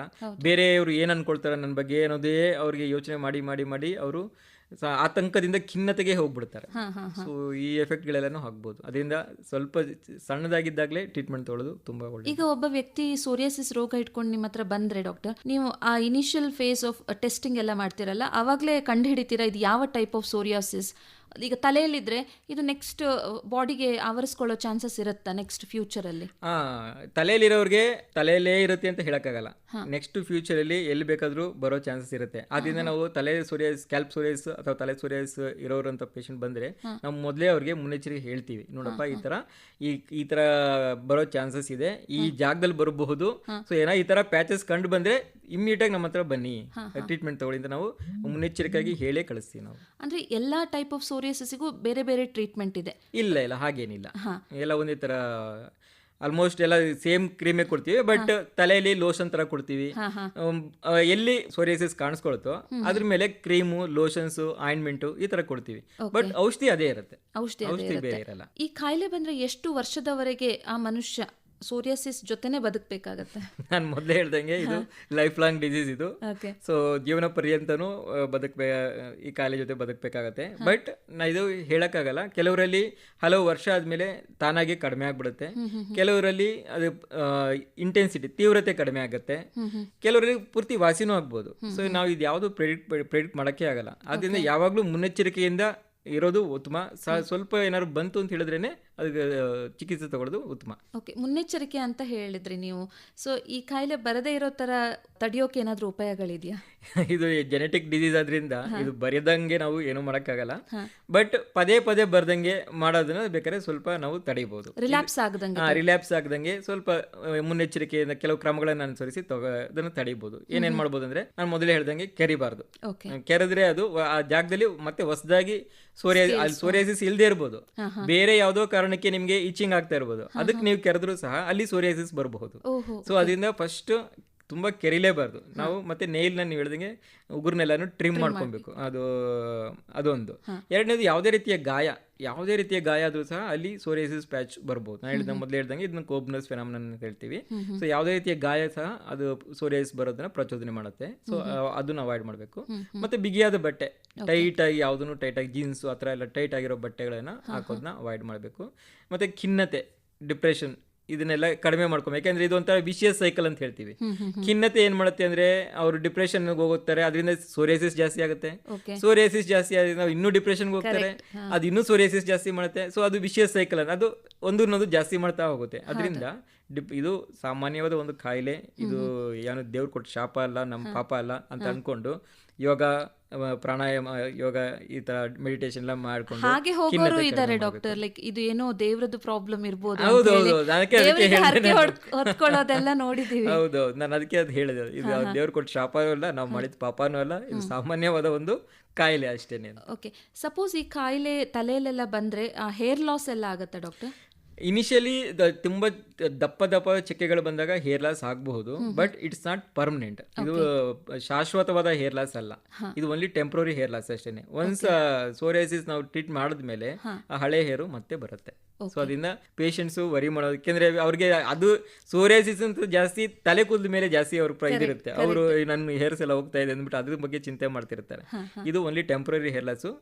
ಬೇರೆಯವರು ಏನ್ ಅನ್ಕೊಳ್ತಾರೆ ನನ್ನ ಬಗ್ಗೆ ಅನ್ನೋದೇ ಅವ್ರಿಗೆ ಯೋಚನೆ ಮಾಡಿ ಮಾಡಿ ಮಾಡಿ ಅವರು ಆತಂಕದಿಂದ ಖಿನ್ನತೆಗೆ ಹೋಗ್ಬಿಡ್ತಾರೆ. ಸೊ ಈ ಎಫೆಕ್ಟ್ಗಳೆಲ್ಲನೂ ಆಗ್ಬೋದು ಅದರಿಂದ ಸ್ವಲ್ಪ ಸಣ್ಣದಾಗಿದ್ದಾಗಲೇ ಟ್ರೀಟ್ಮೆಂಟ್ ತೊಗೊಳ್ಳೋದು ತುಂಬಾ ಒಳ್ಳೆ ಈಗ ಒಬ್ಬ ವ್ಯಕ್ತಿ ಸೋರಿಯಾಸಿಸ್ ರೋಗ ಇಟ್ಕೊಂಡು ನಿಮ್ಮ ಹತ್ರ ಬಂದ್ರೆ ಡಾಕ್ಟರ್ ನೀವು ಆ ಇನಿಷಿಯಲ್ ಫೇಸ್ ಆಫ್ ಟೆಸ್ಟಿಂಗ್ ಎಲ್ಲ ಮಾಡ್ತಿರಲ್ಲ ಅವಾಗಲೇ ಕಂಡು ಹಿಡಿತೀರಾ ಇದು ಯಾವ ಟೈಪ್ ಆಫ್ ಸೋರಿಯಾಸಿಸ್ ಈಗ ತಲೆಯಲ್ಲಿದ್ರೆ ಇದು ನೆಕ್ಸ್ಟ್ ಬಾಡಿಗೆ ಆವರಿಸ್ಕೊಳ್ಳೋ ಚಾನ್ಸಸ್ ಇರುತ್ತಾ ನೆಕ್ಸ್ಟ್ ಫ್ಯೂಚರ್ ಅಲ್ಲಿ? ಆ ತಲೆಯಲ್ಲಿರೋರಿಗೆ ತಲೆಯಲ್ಲೇ ಇರುತ್ತೆ ಅಂತ ಹೇಳಕ್ಕಾಗಲ್ಲ. ನೆಕ್ಸ್ಟ್ ಫ್ಯೂಚರ್ ಅಲ್ಲಿ ಎಲ್ಲಿ ಬೇಕಾದ್ರೂ ಬರೋ ಚಾನ್ಸಸ್ ಇರುತ್ತೆ. ಆದ್ರಿಂದ ನಾವು ತಲೆ ಸೋರಿಯಸ್ ಸ್ಕ್ಯಾಲ್ಪ್ ಸೋರಿಯಸ್ ಅಥವಾ ತಲೆ ಸೋರಿಯಸ್ ಇರೋರಂತ ಪೇಷಂಟ್ ಬಂದ್ರೆ ನಾವು ಮೊದಲೇ ಅವ್ರಿಗೆ ಮುನ್ನೆಚ್ಚರಿಕೆ ಹೇಳ್ತೀವಿ. ನೋಡಪ್ಪ ಈ ತರ ಈ ಈ ತರ ಬರೋ ಚಾನ್ಸಸ್ ಇದೆ. ಈ ಜಾಗದಲ್ಲಿ ಬರಬಹುದು. ಸೊ ಏನೋ ಈ ತರ ಪ್ಯಾಚಸ್ ಕಂಡು ಬಂದ್ರೆ ಇಮ್ಮಿಡಿಯೇಟ್ ಆಗಿ ನಮ್ಮ ಹತ್ರ ಬನ್ನಿ. ಟ್ರೀಟ್ಮೆಂಟ್ ತಗೊಳ್ಳಿ ಅಂತ ನಾವು ಮುನ್ನೆಚ್ಚರಿಕೆಯಾಗಿ ಹೇಳೇ ಕಳಿಸ್ತೀವಿ ನಾವು. ಅಂದ್ರೆ ಎಲ್ಲಾ ಟೈಪ್ ಆಫ್ ಸೋರಿಯಸಿಗೂ ಬೇರೆ ಬೇರೆ ಟ್ರೀಟ್ಮೆಂಟ್ ಇದೆ. ಇಲ್ಲ ಇಲ್ಲ ಹಾಗೇನಿಲ್ಲ. ಎಲ್ಲ ಒಂದೇ ತರ ಆಲ್ಮೋಸ್ಟ್ ಎಲ್ಲ ಸೇಮ್ ಕ್ರೀಮೇ ಕೊಡ್ತೀವಿ ಬಟ್ ತಲೆಯಲ್ಲಿ ಲೋಷನ್ ತರ ಕೊಡ್ತೀವಿ. ಎಲ್ಲಿ ಸೋರಿಯಸಿಸ್ ಕಾಣಿಸ್ಕೊಳ್ತೋ ಅದ್ರ ಮೇಲೆ ಕ್ರೀಮು ಲೋಷನ್ಸ್ ಆಯಿಂಟ್ಮೆಂಟ್ ಈ ತರ ಕೊಡ್ತೀವಿ. ಬಟ್ ಔಷಧಿ ಅದೇ ಇರುತ್ತೆ. ಔಷಧಿ ಬೇರೆ ಇರಲ್ಲ. ಈ ಕಾಯಿಲೆ ಬಂದ್ರೆ ಎಷ್ಟು ವರ್ಷದವರೆಗೆ ಆ ಮನುಷ್ಯ ಸೋರಿಯಾಸಿಸ್ ಜೊತೆನೆ ಬದುಕಬೇಕಾಗತ್ತೆ. ನಾನು ಮೊದಲೇ ಹೇಳ್ದಂಗೆ ಇದು ಲೈಫ್ ಲಾಂಗ್ ಡಿಸೀಸ್ ಇದು. ಸೊ ಜೀವನ ಪರ್ಯಂತನೂ ಬದುಕ್ಬೇ ಈ ಕಾಯಿಲೆ ಜೊತೆ ಬದುಕಬೇಕಾಗತ್ತೆ. ಬಟ್ ನಾ ಇದು ಹೇಳೋಕ್ಕಾಗಲ್ಲ. ಕೆಲವರಲ್ಲಿ ಹಲವು ವರ್ಷ ಆದಮೇಲೆ ತಾನಾಗಿ ಕಡಿಮೆ ಆಗ್ಬಿಡುತ್ತೆ. ಕೆಲವರಲ್ಲಿ ಅದು ಇಂಟೆನ್ಸಿಟಿ ತೀವ್ರತೆ ಕಡಿಮೆ ಆಗುತ್ತೆ. ಕೆಲವರಲ್ಲಿ ಪೂರ್ತಿ ವಾಸಿನೂ ಆಗ್ಬೋದು. ಸೊ ನಾವು ಇದು ಯಾವುದು ಪ್ರೆಡಿಕ್ಟ್ ಪ್ರೆಡಿಕ್ಟ್ ಮಾಡೋಕ್ಕೆ ಆಗಲ್ಲ. ಆದ್ದರಿಂದ ಯಾವಾಗಲೂ ಮುನ್ನೆಚ್ಚರಿಕೆಯಿಂದ ಇರೋದು ಉತ್ತಮ. ಸ್ವಲ್ಪ ಏನಾದ್ರು ಬಂತು ಅಂತ ಹೇಳಿದ್ರೇನೆ ಅದಕ್ಕೆ ಚಿಕಿತ್ಸೆ ತಗೊಳ್ಳೋದು ಉತ್ತಮ. ಓಕೆ ಮುನ್ನೆಚ್ಚರಿಕೆ ಅಂತ ಹೇಳಿದ್ರಿ ನೀವು. ಸೊ ಈ ಕಾಯಿಲೆ ಬರದೇ ಇರೋ ತರ ತಡೆಯೋಕೆ ಏನಾದರೂ ಉಪಾಯಗಳಿದೆಯಾ? ಇದು ಜೆನೆಟಿಕ್ ಡಿಸೀಸ್ ಆದ್ರಿಂದ ಇದು ಬರೆದಂಗೆ ನಾವು ಏನು ಮಾಡೋಕ್ಕಾಗಲ್ಲ. ಬಟ್ ಪದೇ ಪದೇ ಬರ್ದಂಗೆ ಮಾಡೋದನ್ನ ಬೇಕಾದ್ರೆ ಸ್ವಲ್ಪ ನಾವು ತಡೆಯಬಹುದು ರಿಲ್ಯಾಪ್ಸ್ ಆಗದಂಗೆ ರಿಲ್ಯಾಪ್ಸ್ ಆಗದಂಗೆ ಸ್ವಲ್ಪ ಮುನ್ನೆಚ್ಚರಿಕೆಯಿಂದ ಕೆಲವು ಕ್ರಮಗಳನ್ನು ಅನುಸರಿಸಿ ಅದನ್ನು ತಡೀಬಹುದು ಏನೇನ್ ಮಾಡ್ಬೋದು ಅಂದ್ರೆ ನಾನು ಮೊದಲೇ ಹೇಳ್ದಂಗೆ ಕೆರಿಬಾರ್ದು. ಕೆರೆದ್ರೆ ಅದು ಆ ಜಾಗದಲ್ಲಿ ಮತ್ತೆ ಹೊಸದಾಗಿ ಸೋರಿಯಾ ಸೋರಿಯಾಸಿಸ್ ಇಲ್ಲದೆ ಇರ್ಬೋದು. ಬೇರೆ ಯಾವುದೋ ಕಾರಣಕ್ಕೆ ನಿಮಗೆ ಇಚಿಂಗ್ ಆಗ್ತಾ ಇರ್ಬೋದು. ಅದಕ್ಕೆ ನೀವು ಕೆರೆದ್ರು ಸಹ ಅಲ್ಲಿ ಸೋರಿಯಾಸಿಸ್ ಬರಬಹುದು. ಸೊ ಅದರಿಂದ ಫಸ್ಟ್ ತುಂಬಾ ಕೆರಿಲೇಬಾರ್ದು. ನಾವು ಮತ್ತೆ ನೇಲ್ನ ನೀವು ಹೇಳ್ದಂಗೆ ಉಗುರ್ನೆಲ್ಲಾನು ಟ್ರಿಮ್ ಮಾಡ್ಕೊಬೇಕು. ಅದು ಅದೊಂದು. ಎರಡನೇದು ಯಾವುದೇ ರೀತಿಯ ಗಾಯ ಯಾವುದೇ ರೀತಿಯ ಗಾಯ ಆದರೂ ಸಹ ಅಲ್ಲಿ ಸೋರಿಯಾಸಿಸ್ ಪ್ಯಾಚ್ ಬರ್ಬೋದು. ನಾನು ಹೇಳಿದ ಮೊದಲು ಹೇಳ್ದಂಗೆ ಇದನ್ನ ಕೋಬ್ನಸ್ ಫೆನಾಮನ ಅಂತ ಹೇಳ್ತೀವಿ. ಸೊ ಯಾವುದೇ ರೀತಿಯ ಗಾಯ ಸಹ ಅದು ಸೋರಿಯಸ್ ಬರೋದನ್ನ ಪ್ರಚೋದನೆ ಮಾಡುತ್ತೆ. ಸೊ ಅದನ್ನ ಅವಾಯ್ಡ್ ಮಾಡಬೇಕು. ಮತ್ತೆ ಬಿಗಿಯಾದ ಬಟ್ಟೆ ಟೈಟ್ ಆಗಿ ಯಾವುದನ್ನು ಟೈಟ್ ಆಗಿ ಜೀನ್ಸ್ ಆ ಥರ ಎಲ್ಲ ಟೈಟ್ ಆಗಿರೋ ಬಟ್ಟೆಗಳನ್ನ ಹಾಕೋದನ್ನ ಅವಾಯ್ಡ್ ಮಾಡಬೇಕು. ಮತ್ತೆ ಖಿನ್ನತೆ ಡಿಪ್ರೆಷನ್ ಇದನ್ನೆಲ್ಲ ಕಡಿಮೆ ಮಾಡ್ಕೊಬೇಕು. ಯಾಕಂದ್ರೆ ಇದು ಒಂಥರ ವಿಷಿಯಸ್ ಸೈಕಲ್ ಅಂತ ಹೇಳ್ತೀವಿ. ಖಿನ್ನತೆ ಏನ್ ಮಾಡುತ್ತೆ ಅಂದ್ರೆ ಅವರು ಡಿಪ್ರೆಷನ್ ಹೋಗುತ್ತಾರೆ ಅದರಿಂದ ಸೋರಿಯಾಸಿಸ್ ಜಾಸ್ತಿ ಆಗುತ್ತೆ. ಸೋರಿಯಾಸಿಸ್ ಜಾಸ್ತಿ ಆದ್ರೆ ನಾವು ಇನ್ನೂ ಡಿಪ್ರೆಷನ್ ಹೋಗ್ತಾರೆ ಅದು ಇನ್ನೂ ಸೋರಿಯಾಸಿಸ್ ಜಾಸ್ತಿ ಮಾಡುತ್ತೆ. ಸೊ ಅದು ವಿಷಿಯಸ್ ಸೈಕಲ್ ಅಂತ ಅದು ಒಂದನ್ನೊಂದು ಜಾಸ್ತಿ ಮಾಡ್ತಾ ಹೋಗುತ್ತೆ. ಅದರಿಂದ ಡಿಪ್ ಇದು ಸಾಮಾನ್ಯವಾದ ಒಂದು ಕಾಯಿಲೆ. ಇದು ಏನು ದೇವ್ರು ಕೊಟ್ಟ ಶಾಪ ಅಲ್ಲ ನಮ್ಮ ಪಾಪ ಅಲ್ಲ ಅಂತ ಅನ್ಕೊಂಡು ಯೋಗ ಪ್ರಾಣಾಯಾಮ ಯೋಗ ಈ ತರ ಮೆಡಿಟೇಷನ್ ಎಲ್ಲ ಮಾಡ್ಕೊಂಡು ಹಾಗೆ ಹೋಗೋರು ಇದ್ದಾರೆ ಡಾಕ್ಟರ್ ಲೈಕ್ ಇದು ಏನೋ ದೇವ್ರದ್ದು ಪ್ರಾಬ್ಲಮ್ ಇರ್ಬೋದು ಹೌದು. ಹೌದು, ಅದಕ್ಕೆ ಅದಕ್ಕೆ ಹೊತ್ಕೊಳ್ಳೋದೆಲ್ಲ ನೋಡಿದೀವಿ. ಹೌದು ನಾನು ಅದಕ್ಕೆ ಅದು ಹೇಳಿದೆ. ಇದು ದೇವ್ರು ಕೊಟ್ಟ ಶಾಪನೂ ಅಲ್ಲ ನಾವು ಮಾಡಿದ ಪಾಪನೂ ಅಲ್ಲ ಇದು ಸಾಮಾನ್ಯವಾದ ಒಂದು ಕಾಯಿಲೆ ಅಷ್ಟೇನೆ. ಓಕೆ ಸಪೋಸ್ ಈ ಕಾಯಿಲೆ ತಲೆಯಲ್ಲೆಲ್ಲ ಬಂದ್ರೆ ಹೇರ್ ಲಾಸ್ ಎಲ್ಲ ಆಗುತ್ತಾ ಡಾಕ್ಟರ್ ಇನಿಷಿಯಲಿ ತುಂಬ ದಪ್ಪ ದಪ್ಪ ಚಕ್ಕೆಗಳು ಬಂದಾಗ ಹೇರ್ ಲಾಸ್ ಆಗಬಹುದು ಬಟ್ ಇಟ್ಸ್ ನಾಟ್ ಪರ್ಮನೆಂಟ್ ಇದು ಶಾಶ್ವತವಾದ ಹೇರ್ ಲಾಸ್ ಅಲ್ಲ. ಇದು ಓನ್ಲಿ ಟೆಂಪ್ರರಿ ಹೇರ್ ಲಾಸ್ ಅಷ್ಟೇನೆ. ಒನ್ಸ್ ಸೋರಿಯಾಸಿಸ್ ನಾವು ಟ್ರೀಟ್ ಮಾಡಿದ್ಮೇಲೆ ಆ ಹಳೆ ಹೇರು ಮತ್ತೆ ಬರುತ್ತೆ. ಸೊ ಅದರಿಂದ ಪೇಷಂಟ್ಸು ವರಿ ಮಾಡೋದು. ಯಾಕೆಂದ್ರೆ ಅವ್ರಿಗೆ ಅದು ಸೋರಿಯಾಸಿಸ್ ಅಂತ ಜಾಸ್ತಿ ತಲೆ ಕೂದಲ ಮೇಲೆ ಜಾಸ್ತಿ ಅವ್ರ ಪ್ರೈಸ್ ಇರುತ್ತೆ ಅವರು ನನ್ನ ಹೇರ್ಸ್ ಎಲ್ಲ ಹೋಗ್ತಾ ಇದೆ ಅಂದ್ಬಿಟ್ಟು ಅದ್ರ ಬಗ್ಗೆ ಚಿಂತೆ ಮಾಡ್ತಿರ್ತಾರೆ. ಇದು ಓನ್ಲಿ ಟೆಂಪ್ರರಿ ಹೇರ್ ಲಾಸು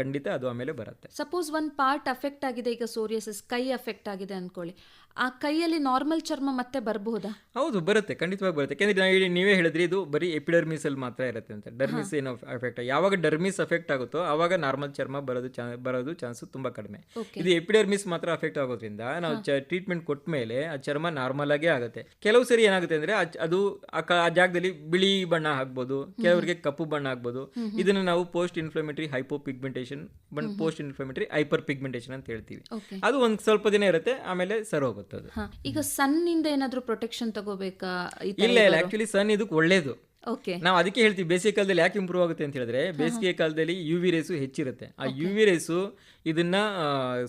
ಖಂಡಿತ ಅದು ಆಮೇಲೆ ಬರುತ್ತೆ. ಸಪೋಸ್ ಒಂದು ಪಾರ್ಟ್ ಅಫೆಕ್ಟ್ ಆಗಿದೆ ಈಗ ಸೋರಿಯಾಸಿಸ್ ಕೈ ಅಫೆಕ್ಟ್ ಆಗಿದೆ ಅನ್ಕೊಳ್ಳಿ. ಆ ಕೈಯಲ್ಲಿ ನಾರ್ಮಲ್ ಚರ್ಮ ಮತ್ತೆ ಬರಬಹುದಾ ಹೌದು ಬರುತ್ತೆ. ಖಂಡಿತವಾಗಿ ಬರುತ್ತೆ. ಯಾಕಂದ್ರೆ ನಾವು ಹೇಳಿ- ನೀವೇ ಹೇಳಿದ್ರಿ ಇದು ಬರೀ ಎಪಿಡರ್ಮಿಸ್ ಅಲ್ಲಿ ಮಾತ್ರ ಇರುತ್ತೆ ಅಂತ. ಡರ್ಮಿಸ್ ಏನು ಅಫೆಕ್ಟ್ ಯಾವಾಗ ಡರ್ಮಿಸ್ ಅಫೆಕ್ಟ್ ಆಗುತ್ತೋ ಆವಾಗ ನಾರ್ಮಲ್ ಚರ್ಮ ಬರೋದು ಬರೋದು ಚಾನ್ಸ್ ತುಂಬಾ ಕಡಿಮೆ. ಇದು ಎಪಿಡರ್ಮಿಸ್ ಮಾತ್ರ ಅಫೆಕ್ಟ್ ಆಗೋದ್ರಿಂದ ನಾವು ಟ್ರೀಟ್ಮೆಂಟ್ ಕೊಟ್ಟ ಮೇಲೆ ಆ ಚರ್ಮ ನಾರ್ಮಲ್ ಆಗೇ ಆಗುತ್ತೆ. ಕೆಲವು ಸರಿ ಏನಾಗುತ್ತೆ ಅಂದ್ರೆ ಅದು ಆ ಜಾಗದಲ್ಲಿ ಬಿಳಿ ಬಣ್ಣ ಆಗ್ಬೋದು ಕೆಲವರಿಗೆ ಕಪ್ಪು ಬಣ್ಣ ಆಗ್ಬೋದು ಇದನ್ನ ನಾವು post inflammatory hypo pigmentation post inflammatory hyper pigmentation ಅಂತ ಹೇಳ್ತೀವಿ. ಅದು ಒಂದ್ ಸ್ವಲ್ಪ ದಿನ ಇರುತ್ತೆ ಆಮೇಲೆ ಸರ್ ಹೋಗುತ್ತೆ. ಅದು ಈಗ ಸನ್ ಇಂದ ಏನಾದ್ರೂ ಪ್ರೊಟೆಕ್ಷನ್ ತಗೋಬೇಕಾ ಇಲ್ಲ ಇಲ್ಲ ಆಕ್ಚುಲಿ ಸನ್ ಇದಕ್ಕೆ ಒಳ್ಳೇದು. ಓಕೆ ನಾವು ಅದಕ್ಕೆ ಹೇಳ್ತೀವಿ ಬೇಸಿಗೆ ಕಾಲದಲ್ಲಿ ಯಾಕೆ ಇಂಪ್ರೂವ್ ಆಗುತ್ತೆ ಅಂತ ಹೇಳಿದ್ರೆ ಬೇಸಿಗೆ ಕಾಲದಲ್ಲಿ ಯು ವಿ ರೇಸು ಹೆಚ್ಚಿರುತ್ತೆ. ಆ ಯು ವಿ ರೇಸು ಇದನ್ನ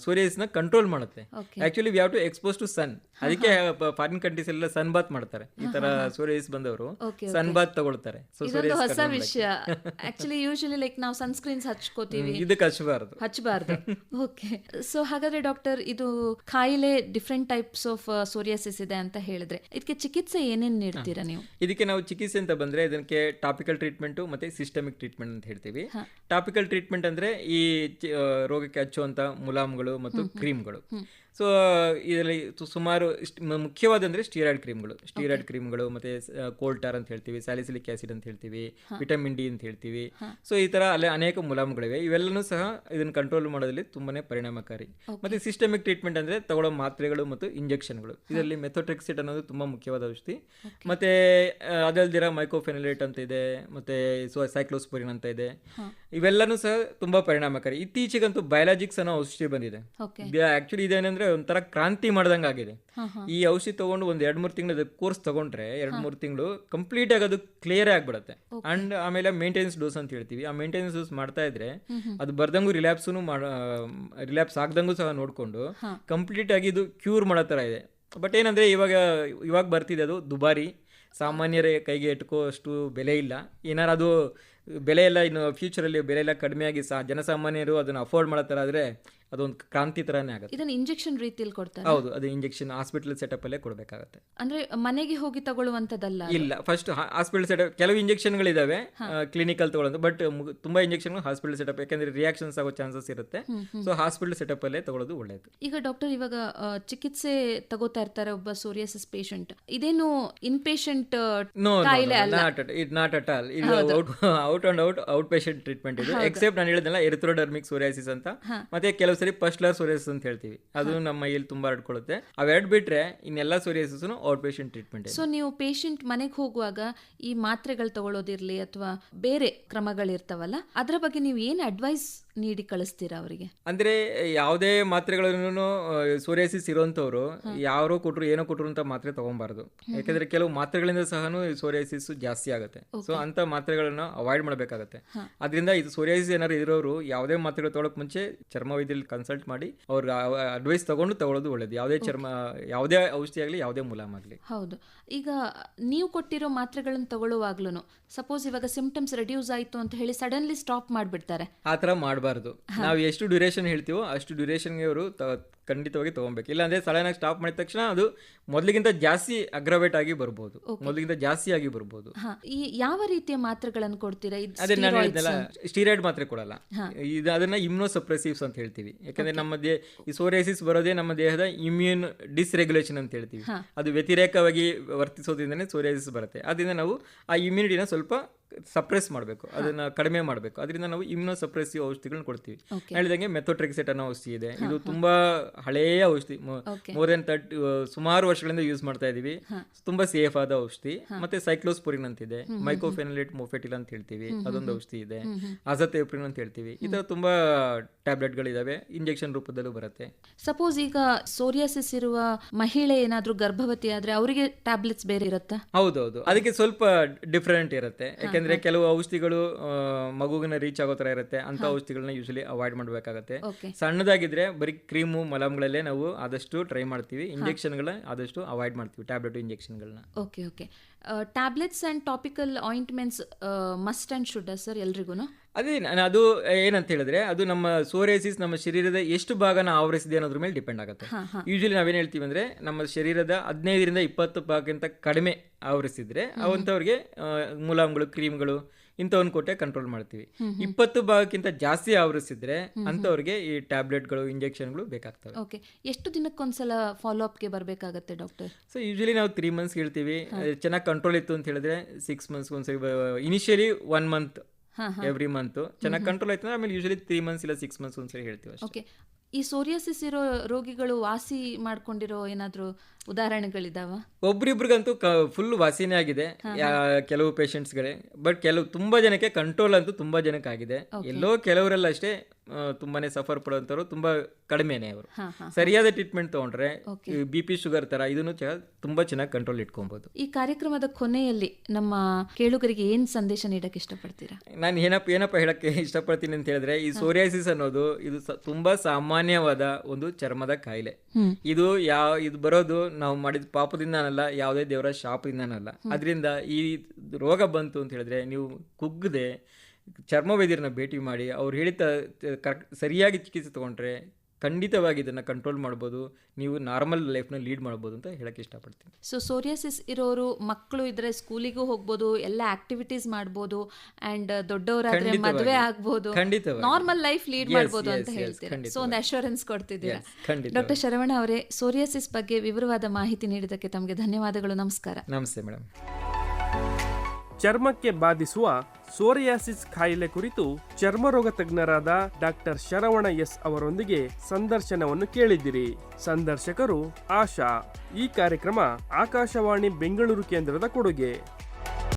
ಸೋರಿಯಸ್ನ ಕಂಟ್ರೋಲ್ ಮಾಡುತ್ತೆ. Actually we have to expose to sun ಅದಕ್ಕೆ ಫಾರಿನ್ ಕಂಟ್ರೀಸ್ ಎಲ್ಲ ಸನ್ ಬಾತ್ ಮಾಡ್ತಾರೆ. ಈ ತರ ಸೂರ್ಯಸ್ ಬಂದವರು ಸನ್ ಬಾತ್ ತಗೊಳ್ತಾರೆ. ಇದೊಂದು ಹೊಸ ವಿಷಯ. ಆಕ್ಚುಲಿ ಯೂಶಲಿ ಲೈಕ್ ನಾವು ಸನ್ಸ್ಕ್ರೀನ್ಸ್ ಹಚ್ಕೋತೀವಿ. ಇದಕ್ಕೆ ಹಚ್ಚಬಾರ್ದು ಹಚ್ಚಬಾರ್ದು ಓಕೆ ಸೊ ಹಾಗಾದ್ರೆ ಡಾಕ್ಟರ್ ಇದು ಕಾಯಿಲೆ ಡಿಫ್ರೆಂಟ್ ಟೈಪ್ಸ್ ಆಫ್ ಸೋರಿಯಾಸಿಸ್ ಇದೆ ಅಂತ ಹೇಳಿದ್ರೆ ಇದಕ್ಕೆ ಚಿಕಿತ್ಸೆ ಏನೇನ್ ನೀಡ್ತೀರಾ ನೀವು? ಇದಕ್ಕೆ ನಾವು ಚಿಕಿತ್ಸೆ ಅಂತ ಬಂದ್ರೆ ಇದಕ್ಕೆ ಟಾಪಿಕಲ್ ಟ್ರೀಟ್ಮೆಂಟ್ ಮತ್ತೆ ಸಿಸ್ಟಮಿಕ್ ಟ್ರೀಟ್ಮೆಂಟ್ ಅಂತ ಹೇಳ್ತೀವಿ. ಟಾಪಿಕಲ್ ಟ್ರೀಟ್ಮೆಂಟ್ ಅಂದ್ರೆ ಈ ರೋಗಕ್ಕೆ ಹಚ್ಚುವಂತ ಮುಲಾಮ್ಗಳು ಮತ್ತು ಕ್ರೀಮ್ಗಳು. ಸೊ ಇದರಲ್ಲಿ ಸುಮಾರು ಮುಖ್ಯವಾದ ಮುಖ್ಯವಾದಂದ್ರೆ ಸ್ಟೀರಾಯ್ಡ್ ಕ್ರೀಮ್ಗಳು. ಸ್ಟೀರಾಯ್ಡ್ ಕ್ರೀಮ್ಗಳು ಮತ್ತೆ ಕೋಲ್ಟಾರ್ ಅಂತ ಹೇಳ್ತೀವಿ ಸ್ಯಾಲಿಸಿಲಿಕ್ ಆಸಿಡ್ ಅಂತ ಹೇಳ್ತೀವಿ ವಿಟಮಿನ್ ಡಿ ಅಂತ ಹೇಳ್ತೀವಿ. ಸೊ ಈ ತರ ಅಲ್ಲೇ ಅನೇಕ ಮುಲಾಮುಗಳಿವೆ. ಇವೆಲ್ಲನೂ ಸಹ ಇದನ್ನ ಕಂಟ್ರೋಲ್ ಮಾಡೋದ್ರಲ್ಲಿ ತುಂಬಾನೇ ಪರಿಣಾಮಕಾರಿ. ಮತ್ತೆ ಸಿಸ್ಟಮಿಕ್ ಟ್ರೀಟ್ಮೆಂಟ್ ಅಂದ್ರೆ ತಗೊಳ್ಳೋ ಮಾತ್ರೆಗಳು ಮತ್ತು ಇಂಜೆಕ್ಷನ್ಗಳು. ಇದರಲ್ಲಿ ಮೆಥೋಟ್ರೆಕ್ಸಿಟ್ ಅನ್ನೋದು ತುಂಬಾ ಮುಖ್ಯವಾದ ಔಷಧಿ. ಮತ್ತೆ ಅದಲ್ದಿರ ಮೈಕೋಫೆನಲೇಟ್ ಅಂತ ಇದೆ ಮತ್ತೆ ಸೈಕ್ಲೋಸ್ಪೋರಿನ್ ಅಂತ ಇದೆ. ಇವೆಲ್ಲನೂ ಸಹ ತುಂಬಾ ಪರಿಣಾಮಕಾರಿ. ಇತ್ತೀಚೆಗಂತೂ ಬಯಾಲಜಿಕ್ಸ್ ಅನ್ನೋ ಔಷಧಿ ಬಂದಿದೆ. ಆ್ಯಕ್ಚುಲಿ ಆಕ್ಚುಲಿ ಇದೇನಂದ್ರೆ ಒಂಥರ ಕ್ರಾಂತಿ ಮಾಡ್ದಂಗೆ ಆಗಿದೆ. ಈ ಔಷಧಿ ತಗೊಂಡು ಒಂದ್ ಎರಡ್ ಮೂರು ತಿಂಗಳು ಕೋರ್ಸ್ ತಗೊಂಡ್ರೆ ಎರಡ್ ಮೂರು ತಿಂಗಳು ಕಂಪ್ಲೀಟ್ ಆಗಿ ಅದು ಕ್ಲಿಯರ್ ಆಗ್ಬಿಡತ್ತೆ. ಅಂಡ್ ಆಮೇಲೆ ಮೇಂಟೆನೆನ್ಸ್ ಡೋಸ್ ಅಂತ ಹೇಳ್ತೀವಿ. ಆ ಮೇಂಟೆನೆನ್ಸ್ ಡೋಸ್ ಮಾಡ್ತಾ ಇದ್ರೆ ಅದು ಬರ್ದಂಗೂ ರಿಲ್ಯಾಪ್ಸೂ ರಿಲ್ಯಾಪ್ಸ್ ಆಗ್ದಂಗೂ ಸಹ ನೋಡ್ಕೊಂಡು ಕಂಪ್ಲೀಟ್ ಆಗಿ ಇದು ಕ್ಯೂರ್ ಮಾಡೋ ತರ ಇದೆ. ಬಟ್ ಏನಂದ್ರೆ ಇವಾಗ ಇವಾಗ ಬರ್ತಿದೆ ಅದು ದುಬಾರಿ. ಸಾಮಾನ್ಯರ ಕೈಗೆ ಎಟ್ಕೋ ಅಷ್ಟು ಬೆಲೆ ಇಲ್ಲ. ಏನಾರ ಅದು ಬೆಲೆ ಎಲ್ಲ ಇನ್ನು ಫ್ಯೂಚರಲ್ಲಿ ಬೆಲೆ ಎಲ್ಲ ಕಡಿಮೆ ಆಗಿ ಸಹ ಜನಸಾಮಾನ್ಯರು ಅದನ್ನು ಅಫೋರ್ಡ್ ಮಾಡೋ ಥರ ಆದರೆ ಅದೊಂದು ಕ್ರಾಂತಿ ತರಾನೇ ಆಗುತ್ತೆ. ಇದನ್ನ ಇಂಜೆಕ್ಷನ್ ರೀತಿಯಲ್ಲಿ ಕೊಡ್ತಾರೆ. ಹೌದು ಅದು ಇಂಜೆಕ್ಷನ್ ಹಾಸ್ಪಿಟಲ್ ಸೆಟಪ್ ಅಲ್ಲೇ ಕೊಡಬೇಕಾಗುತ್ತೆ. ಅಂದ್ರೆ ಮನೆಗೆ ಹೋಗಿ ತಗೊಳ್ಳುವಂತದ್ದಲ್ಲ ಇಲ್ಲ ಫಸ್ಟ್ ಹಾಸ್ಪಿಟಲ್ ಸೆಟಪ್ ಕೆಲವು ಇಂಜೆಕ್ಷನ್ ಗಳಿದಾವೆ ಕ್ಲಿನಿಕಲ್ ತಗೊಳ್ಳೋದು ಬಟ್ ತುಂಬಾ ಇಂಜೆಕ್ಷನ್ ಹಾಸ್ಪಿಟಲ್ ಸೆಟಪ್ ಯಾಕಂದ್ರೆ ರಿಯಾಕ್ಷನ್ಸ್ ಆಗೋ ಚಾನ್ಸಸ್ ಇರುತ್ತೆ. ಸೊ ಹಾಸ್ಪಿಟಲ್ ಸೆಟಪ್ ಅಲ್ಲೇ ತಗೊಳ್ಳೋದು ಒಳ್ಳೇದು. ಈಗ ಡಾಕ್ಟರ್ ಇವಾಗ ಚಿಕಿತ್ಸೆ ತಗೋತಾ ಇರ್ತಾರೆ ಒಬ್ಬ ಸೋರಿಯಾಸಿಸ್ ಪೇಷಂಟ್ ಇದೇನು ಇನ್ ಪೇಷಂಟ್ ಕಾಯಿಲೆ ಅಲ್ಲ? ಇಟ್ ನಾಟ್ ಅಟ್ ಆಲ್ ಇದು out out and out out patient treatment ಇದು. ಎಕ್ಸೆಪ್ಟ್ ನಾನು ಹೇಳಿದ್ನಲ್ಲ ಎರಿಥ್ರೋಡರ್ಮಿಕ್ ಸೋರಿಯಾಸಿಸ್ ಅಂತ. ಮತ್ತೆ ಕೆಲವು ಸರಿ ಫಸ್ಟ್ ಲರ್ ಸೋರಿಯಸ್ ಅಂತ ಹೇಳ್ತೀವಿ. ಅದು ನಮ್ಮ ಮೈಯಲ್ಲಿ ತುಂಬಾ ಹರಡ್ಕೊಳ್ಳುತ್ತೆ. ಅವೆರಡು ಬಿಟ್ರೆ ಇನ್ನೆಲ್ಲ psoriasis out patient treatment so ನೀವು ಪೇಷಂಟ್ ಮನೆಗೆ ಹೋಗುವಾಗ ಈ ಮಾತ್ರೆಗಳು ತಗೊಳ್ಳೋದಿರ್ಲಿ ಅಥವಾ ಬೇರೆ ಕ್ರಮಗಳಿರ್ತಾವಲ್ಲ ಅದರ ಬಗ್ಗೆ ನೀವು ಏನು ಅಡ್ವೈಸ್ ನೀಡಿ ಕಳಿಸ್ತೀರಾ ಅವರಿಗೆ? ಅಂದ್ರೆ ಯಾವುದೇ ಮಾತ್ರೆಗಳನ್ನು ಸೋರಿಯಾಸಿಸ್ ಇರುವಂತವ್ರು ಯಾರೋ ಕೊಟ್ರು ಏನೋ ಕೊಟ್ರು ಅಂತ ಮಾತ್ರೆ ತಗೊಬಾರ್ದು. ಯಾಕಂದ್ರೆ ಕೆಲವು ಮಾತ್ರೆಗಳಿಂದ ಸಹ ಸೋರಿಯಾಸಿಸ್ ಜಾಸ್ತಿ ಆಗುತ್ತೆ. ಸೊ ಅಂತ ಮಾತ್ರೆಗಳನ್ನ ಅವಾಯ್ಡ್ ಮಾಡಬೇಕಾಗತ್ತೆ. ಅದರಿಂದ ಇದು ಸೋರಿಯಾಸಿಸ್ ಏನಾದ್ರು ಇರೋರು ಯಾವುದೇ ಮಾತ್ರೆಗಳು ತಗೊಳಕ್ ಮುಂಚೆ ಚರ್ಮ ವೈದ್ಯರಲ್ಲಿ ಕನ್ಸಲ್ಟ್ ಮಾಡಿ ಅವ್ರ ಅಡ್ವೈಸ್ ತಗೊಂಡು ತಗೊಳ್ಳೋದು ಒಳ್ಳೇದು. ಯಾವುದೇ ಚರ್ಮ ಯಾವುದೇ ಔಷಧಿ ಆಗಲಿ ಯಾವುದೇ ಮುಲಾಮ್ ಆಗಲಿ. ಹೌದು. ಈಗ ನೀವು ಕೊಟ್ಟಿರೋ ಮಾತ್ರೆಗಳನ್ನು ತಗೊಳ್ಳುವಾಗ್ಲೂ ಸಪೋಸ್ ಇವಾಗ ಸಿಂಪ್ಟಮ್ಸ್ ರೆಡ್ಯೂಸ್ ಆಯಿತು ಅಂತ ಹೇಳಿ ಸಡನ್ಲಿ ಸ್ಟಾಪ್ ಮಾಡಿಬಿಡ್ತಾರೆ. ಆ ಥರ ಮಾಡಬಾರ್ದು. ನಾವು ಎಷ್ಟು ಡ್ಯೂರೇಷನ್ ಹೇಳ್ತೀವೋ ಅಷ್ಟು ಡ್ಯೂರೇಷನ್ಗೆ ಅವರು ಖಂಡಿತವಾಗಿ ತಗೊಬೇಕು. ಇಲ್ಲಾಂದ್ರೆ ಸಡನ್ ಆಗಿ ಸ್ಟಾಪ್ ಮಾಡಿದ ತಕ್ಷಣ ಅದು ಮೊದಲಿಗಿಂತ ಜಾಸ್ತಿ ಅಗ್ರವೇಟ್ ಆಗಿ ಬರ್ಬೋದು. ಮೊದಲಿಗಿಂತ ಜಾಸ್ತಿ ಆಗಿ ಬರ್ಬೋದು. ಈ ಯಾವ ರೀತಿಯ ಮಾತ್ರೆಗಳನ್ನು ಕೊಡ್ತೀರಾ? ಅದೇ ನಾನು? ಹೇಳಿದ್ನಲ್ಲ ಸ್ಟೀರಾಯ್ಡ್ ಮಾತ್ರೆ ಕೊಡಲ್ಲ. ಇದು ಅದನ್ನ ಇಮ್ನೋ ಸಪ್ರೆಸಿವ್ಸ್ ಅಂತ ಹೇಳ್ತೀವಿ. ಯಾಕಂದ್ರೆ ನಮ್ಮ ದೇ ಈ ಸೋರಿಯಾಸಿಸ್ ಬರೋದೇ ನಮ್ಮ ದೇಹದ ಇಮ್ಯೂನ್ ಡಿಸ್ರೆಗ್ಯುಲೇಷನ್ ಅಂತ ಹೇಳ್ತೀವಿ. ಅದು ವ್ಯತಿರೇಕವಾಗಿ ವರ್ತಿಸೋದ್ರಿಂದನೇ ಸೋರಿಯಾಸಿಸ್ ಬರುತ್ತೆ. ಅದರಿಂದ ನಾವು ಆ ಇಮ್ಯುನಿಟಿನ ಸ್ವಲ್ಪ ಸಪ್ರೆಸ್ ಮಾಡಬೇಕು. ಅದನ್ನ ಕಡಿಮೆ ಮಾಡಬೇಕು. ಅದರಿಂದ ನಾವು ಇಮ್ಯೂನೋ ಸಪ್ರೆಸಿವ್ ಔಷಧಿಗಳನ್ನ ಕೊಡ್ತೀವಿ. ಹೇಳಿದಂಗೆ ಮೆಥೋಟ್ರೆಕ್ಸೆಟ್ ಅನ್ನೋ ಔಷಧಿ ಇದೆ. ಇದು ತುಂಬಾ ಹಳೆಯ ಔಷಧಿ. ಮೋರ್ ದೆನ್ ತರ್ಟಿ ಸುಮಾರು ವರ್ಷಗಳಿಂದ ಯೂಸ್ ಮಾಡ್ತಾ ಇದೀವಿ. ತುಂಬಾ ಸೇಫ್ ಆದ ಔಷಧಿ. ಮತ್ತೆ ಸೈಕ್ಲೋಸ್ಪೊರಿನ್ ಅಂತ ಇದೆ. ಮೈಕೋಫೆನಲೇಟ್ ಮೊಫೆಟಿಲ್ ಅಂತ ಹೇಳ್ತೀವಿ. ಅದೊಂದು ಔಷಧಿ ಇದೆ. ಅಜತೇಪ್ರಿನ್ ಅಂತ ಹೇಳ್ತೀವಿ. ಈ ತರ ತುಂಬಾ ಟ್ಯಾಬ್ಲೆಟ್ಗಳಿದಾವೆ ಇಂಜೆಕ್ಷನ್ ರೂಪದಲ್ಲೂ ಬರುತ್ತೆ. ಸಪೋಸ್ ಈಗ ಸೋರಿಯಾಸಿಸ್ ಇರುವ ಮಹಿಳೆ ಏನಾದರೂ ಗರ್ಭವತಿ ಆದ್ರೆ ಅವರಿಗೆ ಟ್ಯಾಬ್ಲೆಟ್ಸ್ ಬೇರೆ ಇರುತ್ತಾ? ಹೌದೌದು. ಅದಕ್ಕೆ ಸ್ವಲ್ಪ ಡಿಫ್ರೆಂಟ್ ಇರುತ್ತೆ. ಯಾಕಂದ್ರೆ ಕೆಲವು ಔಷಧಿಗಳು ಮಗುವಿನ ರೀಚ್ ಆಗೋ ತರ ಇರುತ್ತೆ. ಅಂತ ಔಷಧಿಗಳನ್ನ ಯೂಶಲಿ ಅವಾಯ್ಡ್ ಮಾಡಬೇಕಾಗತ್ತೆ. ಸಣ್ಣದಾಗಿದ್ರೆ ಬರೀ ಕ್ರೀಮು ಮಲಮ್ಗಳಲ್ಲೇ ನಾವು ಆದಷ್ಟು ಟ್ರೈ ಮಾಡ್ತೀವಿ. ಇಂಜೆಕ್ಷನ್ಗಳ ಆದಷ್ಟು ಅವಾಯ್ಡ್ ಮಾಡ್ತೀವಿ. Tablet ಇಂಜೆಕ್ಷನ್ಗಳನ್ನ okay okay tablets and topical ointments must and should sir ಎಲ್ರಿಗೂ ಅದೇ ನಾನು ಅದು ಏನಂತ ಹೇಳಿದ್ರೆ ಅದು ನಮ್ಮ ಸೋರೇಸಿಸ್ ನಮ್ಮ ಶರೀರದ ಎಷ್ಟು ಭಾಗನ ಆವರಿಸಿದೆ ಅನ್ನೋದ್ರ ಮೇಲೆ ಡಿಪೆಂಡ್ ಆಗುತ್ತೆ. ಯೂಶಲಿ ನಾವೇನು ಹೇಳ್ತೀವಿ ಅಂದ್ರೆ ನಮ್ಮ ಶರೀರದ ಹದಿನೈದರಿಂದ ಇಪ್ಪತ್ತು ಭಾಗಕ್ಕಿಂತ ಕಡಿಮೆ ಆವರಿಸಿದ್ರೆ ಅವಂಥವ್ರಿಗೆ ಮುಲಾಮ್ಗಳು ಕ್ರೀಮ್ಗಳು ಇಂಥವನ್ನ ಕೊಟ್ಟೆ ಕಂಟ್ರೋಲ್ ಮಾಡ್ತೀವಿ. ಇಪ್ಪತ್ತು ಭಾಗಕ್ಕಿಂತ ಜಾಸ್ತಿ ಆವರಿಸಿದ್ರೆ ಅಂಥವ್ರಿಗೆ ಈ ಟ್ಯಾಬ್ಲೆಟ್ಗಳು ಇಂಜೆಕ್ಷನ್ಗಳು ಬೇಕಾಗ್ತವೆ. ಓಕೆ. ಎಷ್ಟು ದಿನಕ್ಕೊಂದ್ಸಲ ಫಾಲೋ ಅಪ್ಗೆ ಬರಬೇಕಾಗತ್ತೆ ಡಾಕ್ಟರ್? ಸೊ ಯೂಶಲಿ ನಾವು ತ್ರೀ ಮಂತ್ಸ್ ಹೇಳ್ತೀವಿ. ಚೆನ್ನಾಗಿ ಕಂಟ್ರೋಲ್ ಇತ್ತು ಅಂತ ಹೇಳಿದ್ರೆ ಸಿಕ್ಸ್ ಮಂತ್ಸ್ ಒಂದ್ಸರಿ initially one month every month ಚೆನ್ನಾಗಿ ಕಂಟ್ರೋಲ್ ಆಯ್ತು ಆಮೇಲೆ ಯೂಶಲಿ ತ್ರೀ ಮಂತ್ಸ್ ಇಲ್ಲ ಸಿಕ್ಸ್ ಮಂತ್ಸ್ ಒಂದ್ಸರಿ ಹೇಳ್ತೀವಿ ಓಕೆ. ಈ ಸೋರಿಯಾಸಿಸ್ ಇರೋ ರೋಗಿಗಳು ವಾಸಿ ಮಾಡ್ಕೊಂಡಿರೋ ಏನಾದರೂ ಉದಾಹರಣೆಗಳಿದಾವ? ಒಬ್ರಿಬ್ರಿಗಂತೂ ಫುಲ್ ವಾಸಿನೇ ಆಗಿದೆ. ಕೆಲವು ಪೇಷಂಟ್ಸ್ಗಳೇ ಬಟ್ ಕೆಲವು ತುಂಬಾ ಜನಕ್ಕೆ ಕಂಟ್ರೋಲ್ ಅಂತೂ ತುಂಬಾ ಜನಕ್ಕೆ ಆಗಿದೆ. ಎಲ್ಲೋ ಕೆಲವರೆಲ್ಲ ಅಷ್ಟೇ ತುಂಬಾನೇ ಸಫರ್ ಪಡುವಂತವ್ರು ತುಂಬಾ ಕಡಿಮೆನೆ ಅವರು. ಸರಿಯಾದ ಟ್ರೀಟ್ಮೆಂಟ್ ತಗೊಂಡ್ರೆ ಬಿ ಪಿ ಶುಗರ್ ತರ ಇದನ್ನು ತುಂಬಾ ಚೆನ್ನಾಗಿ ಕಂಟ್ರೋಲ್ ಇಟ್ಕೊಬಹುದು ಈ ಕಾರ್ಯಕ್ರಮದ ಕೊನೆಯಲ್ಲಿ ನಮ್ಮ ಕೇಳುಗರಿಗೆ ಏನ್ ಸಂದೇಶ ನೀಡಕ್ಕೆ ಇಷ್ಟಪಡ್ತೀರಾ? ನಾನು ಏನಪ್ಪ ಏನಪ್ಪ ಹೇಳಕ್ಕೆ ಇಷ್ಟಪಡ್ತೀನಿ ಅಂತ ಹೇಳಿದ್ರೆ ಈ ಸೋರಿಯಾಸಿಸ್ ಅನ್ನೋದು ಇದು ತುಂಬಾ ಸಾಮಾನ್ಯವಾದ ಒಂದು ಚರ್ಮದ ಕಾಯಿಲೆ. ಇದು ಯಾವ ಇದು ಬರೋದು ನಾವು ಮಾಡಿದ ಪಾಪದಿಂದನಲ್ಲ, ಯಾವುದೇ ದೇವರ ಶಾಪದಿಂದನಲ್ಲ. ಅದರಿಂದ ಈ ರೋಗ ಬಂತು ಅಂತ ಹೇಳಿದ್ರೆ ನೀವು ಕುಗ್ಗದೆ ಚರ್ಮ ವೈದ್ಯರನ್ನ ಭೇಟಿ ಮಾಡಿ, ಅವ್ರು ಹೇಳಿದ ಕರೆಕ್ಟ್, ಸರಿಯಾಗಿ ಚಿಕಿತ್ಸೆ ತಗೊಂಡ್ರೆ ಖಂಡಿತವಾಗಿ ಇದನ್ನು ಕಂಟ್ರೋಲ್ ಮಾಡ್ಬೋದು. ನೀವು ನಾರ್ಮಲ್ ಲೈಫ್ನ ಲೀಡ್ ಮಾಡ್ಬೋದು ಅಂತ ಹೇಳಕ್ಕೆ ಇಷ್ಟಪಡ್ತೀನಿ. ಸೊ ಸೋರಿಯಾಸಿಸ್ ಇರೋರು ಮಕ್ಕಳು ಇದ್ರೆ ಸ್ಕೂಲಿಗೂ ಹೋಗ್ಬೋದು ಎಲ್ಲ ಆಕ್ಟಿವಿಟೀಸ್ ಮಾಡ್ಬೋದು ಅಂಡ್ ದೊಡ್ಡವರಾದ್ರೆ ಖಂಡಿತವಾಗಿ. ಮದುವೆ ಆಗ್ಬೋದು. ನಾರ್ಮಲ್ ಲೈಫ್ ಲೀಡ್ ಮಾಡ್ಬೋದು ಅಂತ ಹೇಳ್ತೀರಾ? ಸೊ. ಒಂದು ಅಶ್ಯೂರೆನ್ಸ್ ಕೊಡ್ತಿದ್ದೀರಾ? ಡಾಕ್ಟರ್ ಶರವಣ ಅವರೇ ಸೋರಿಯಾಸಿಸ್ ಬಗ್ಗೆ ವಿವರವಾದ ಮಾಹಿತಿ ನೀಡಿದ್ದಕ್ಕೆ ತಮಗೆ ಧನ್ಯವಾದಗಳು. ನಮಸ್ಕಾರ. ನಮಸ್ತೆ ಮೇಡಮ್. ಚರ್ಮಕ್ಕೆ ಬಾಧಿಸುವ ಸೋರಿಯಾಸಿಸ್ ಕಾಯಿಲೆ ಕುರಿತು ಚರ್ಮರೋಗ ತಜ್ಞರಾದ ಡಾಕ್ಟರ್ ಶರವಣ ಎಸ್ ಅವರೊಂದಿಗೆ ಸಂದರ್ಶನವನ್ನು ಕೇಳಿದಿರಿ ಸಂದರ್ಶಕರು ಆಶಾ. ಈ ಕಾರ್ಯಕ್ರಮ ಆಕಾಶವಾಣಿ ಬೆಂಗಳೂರು ಕೇಂದ್ರದ ಕೊಡುಗೆ.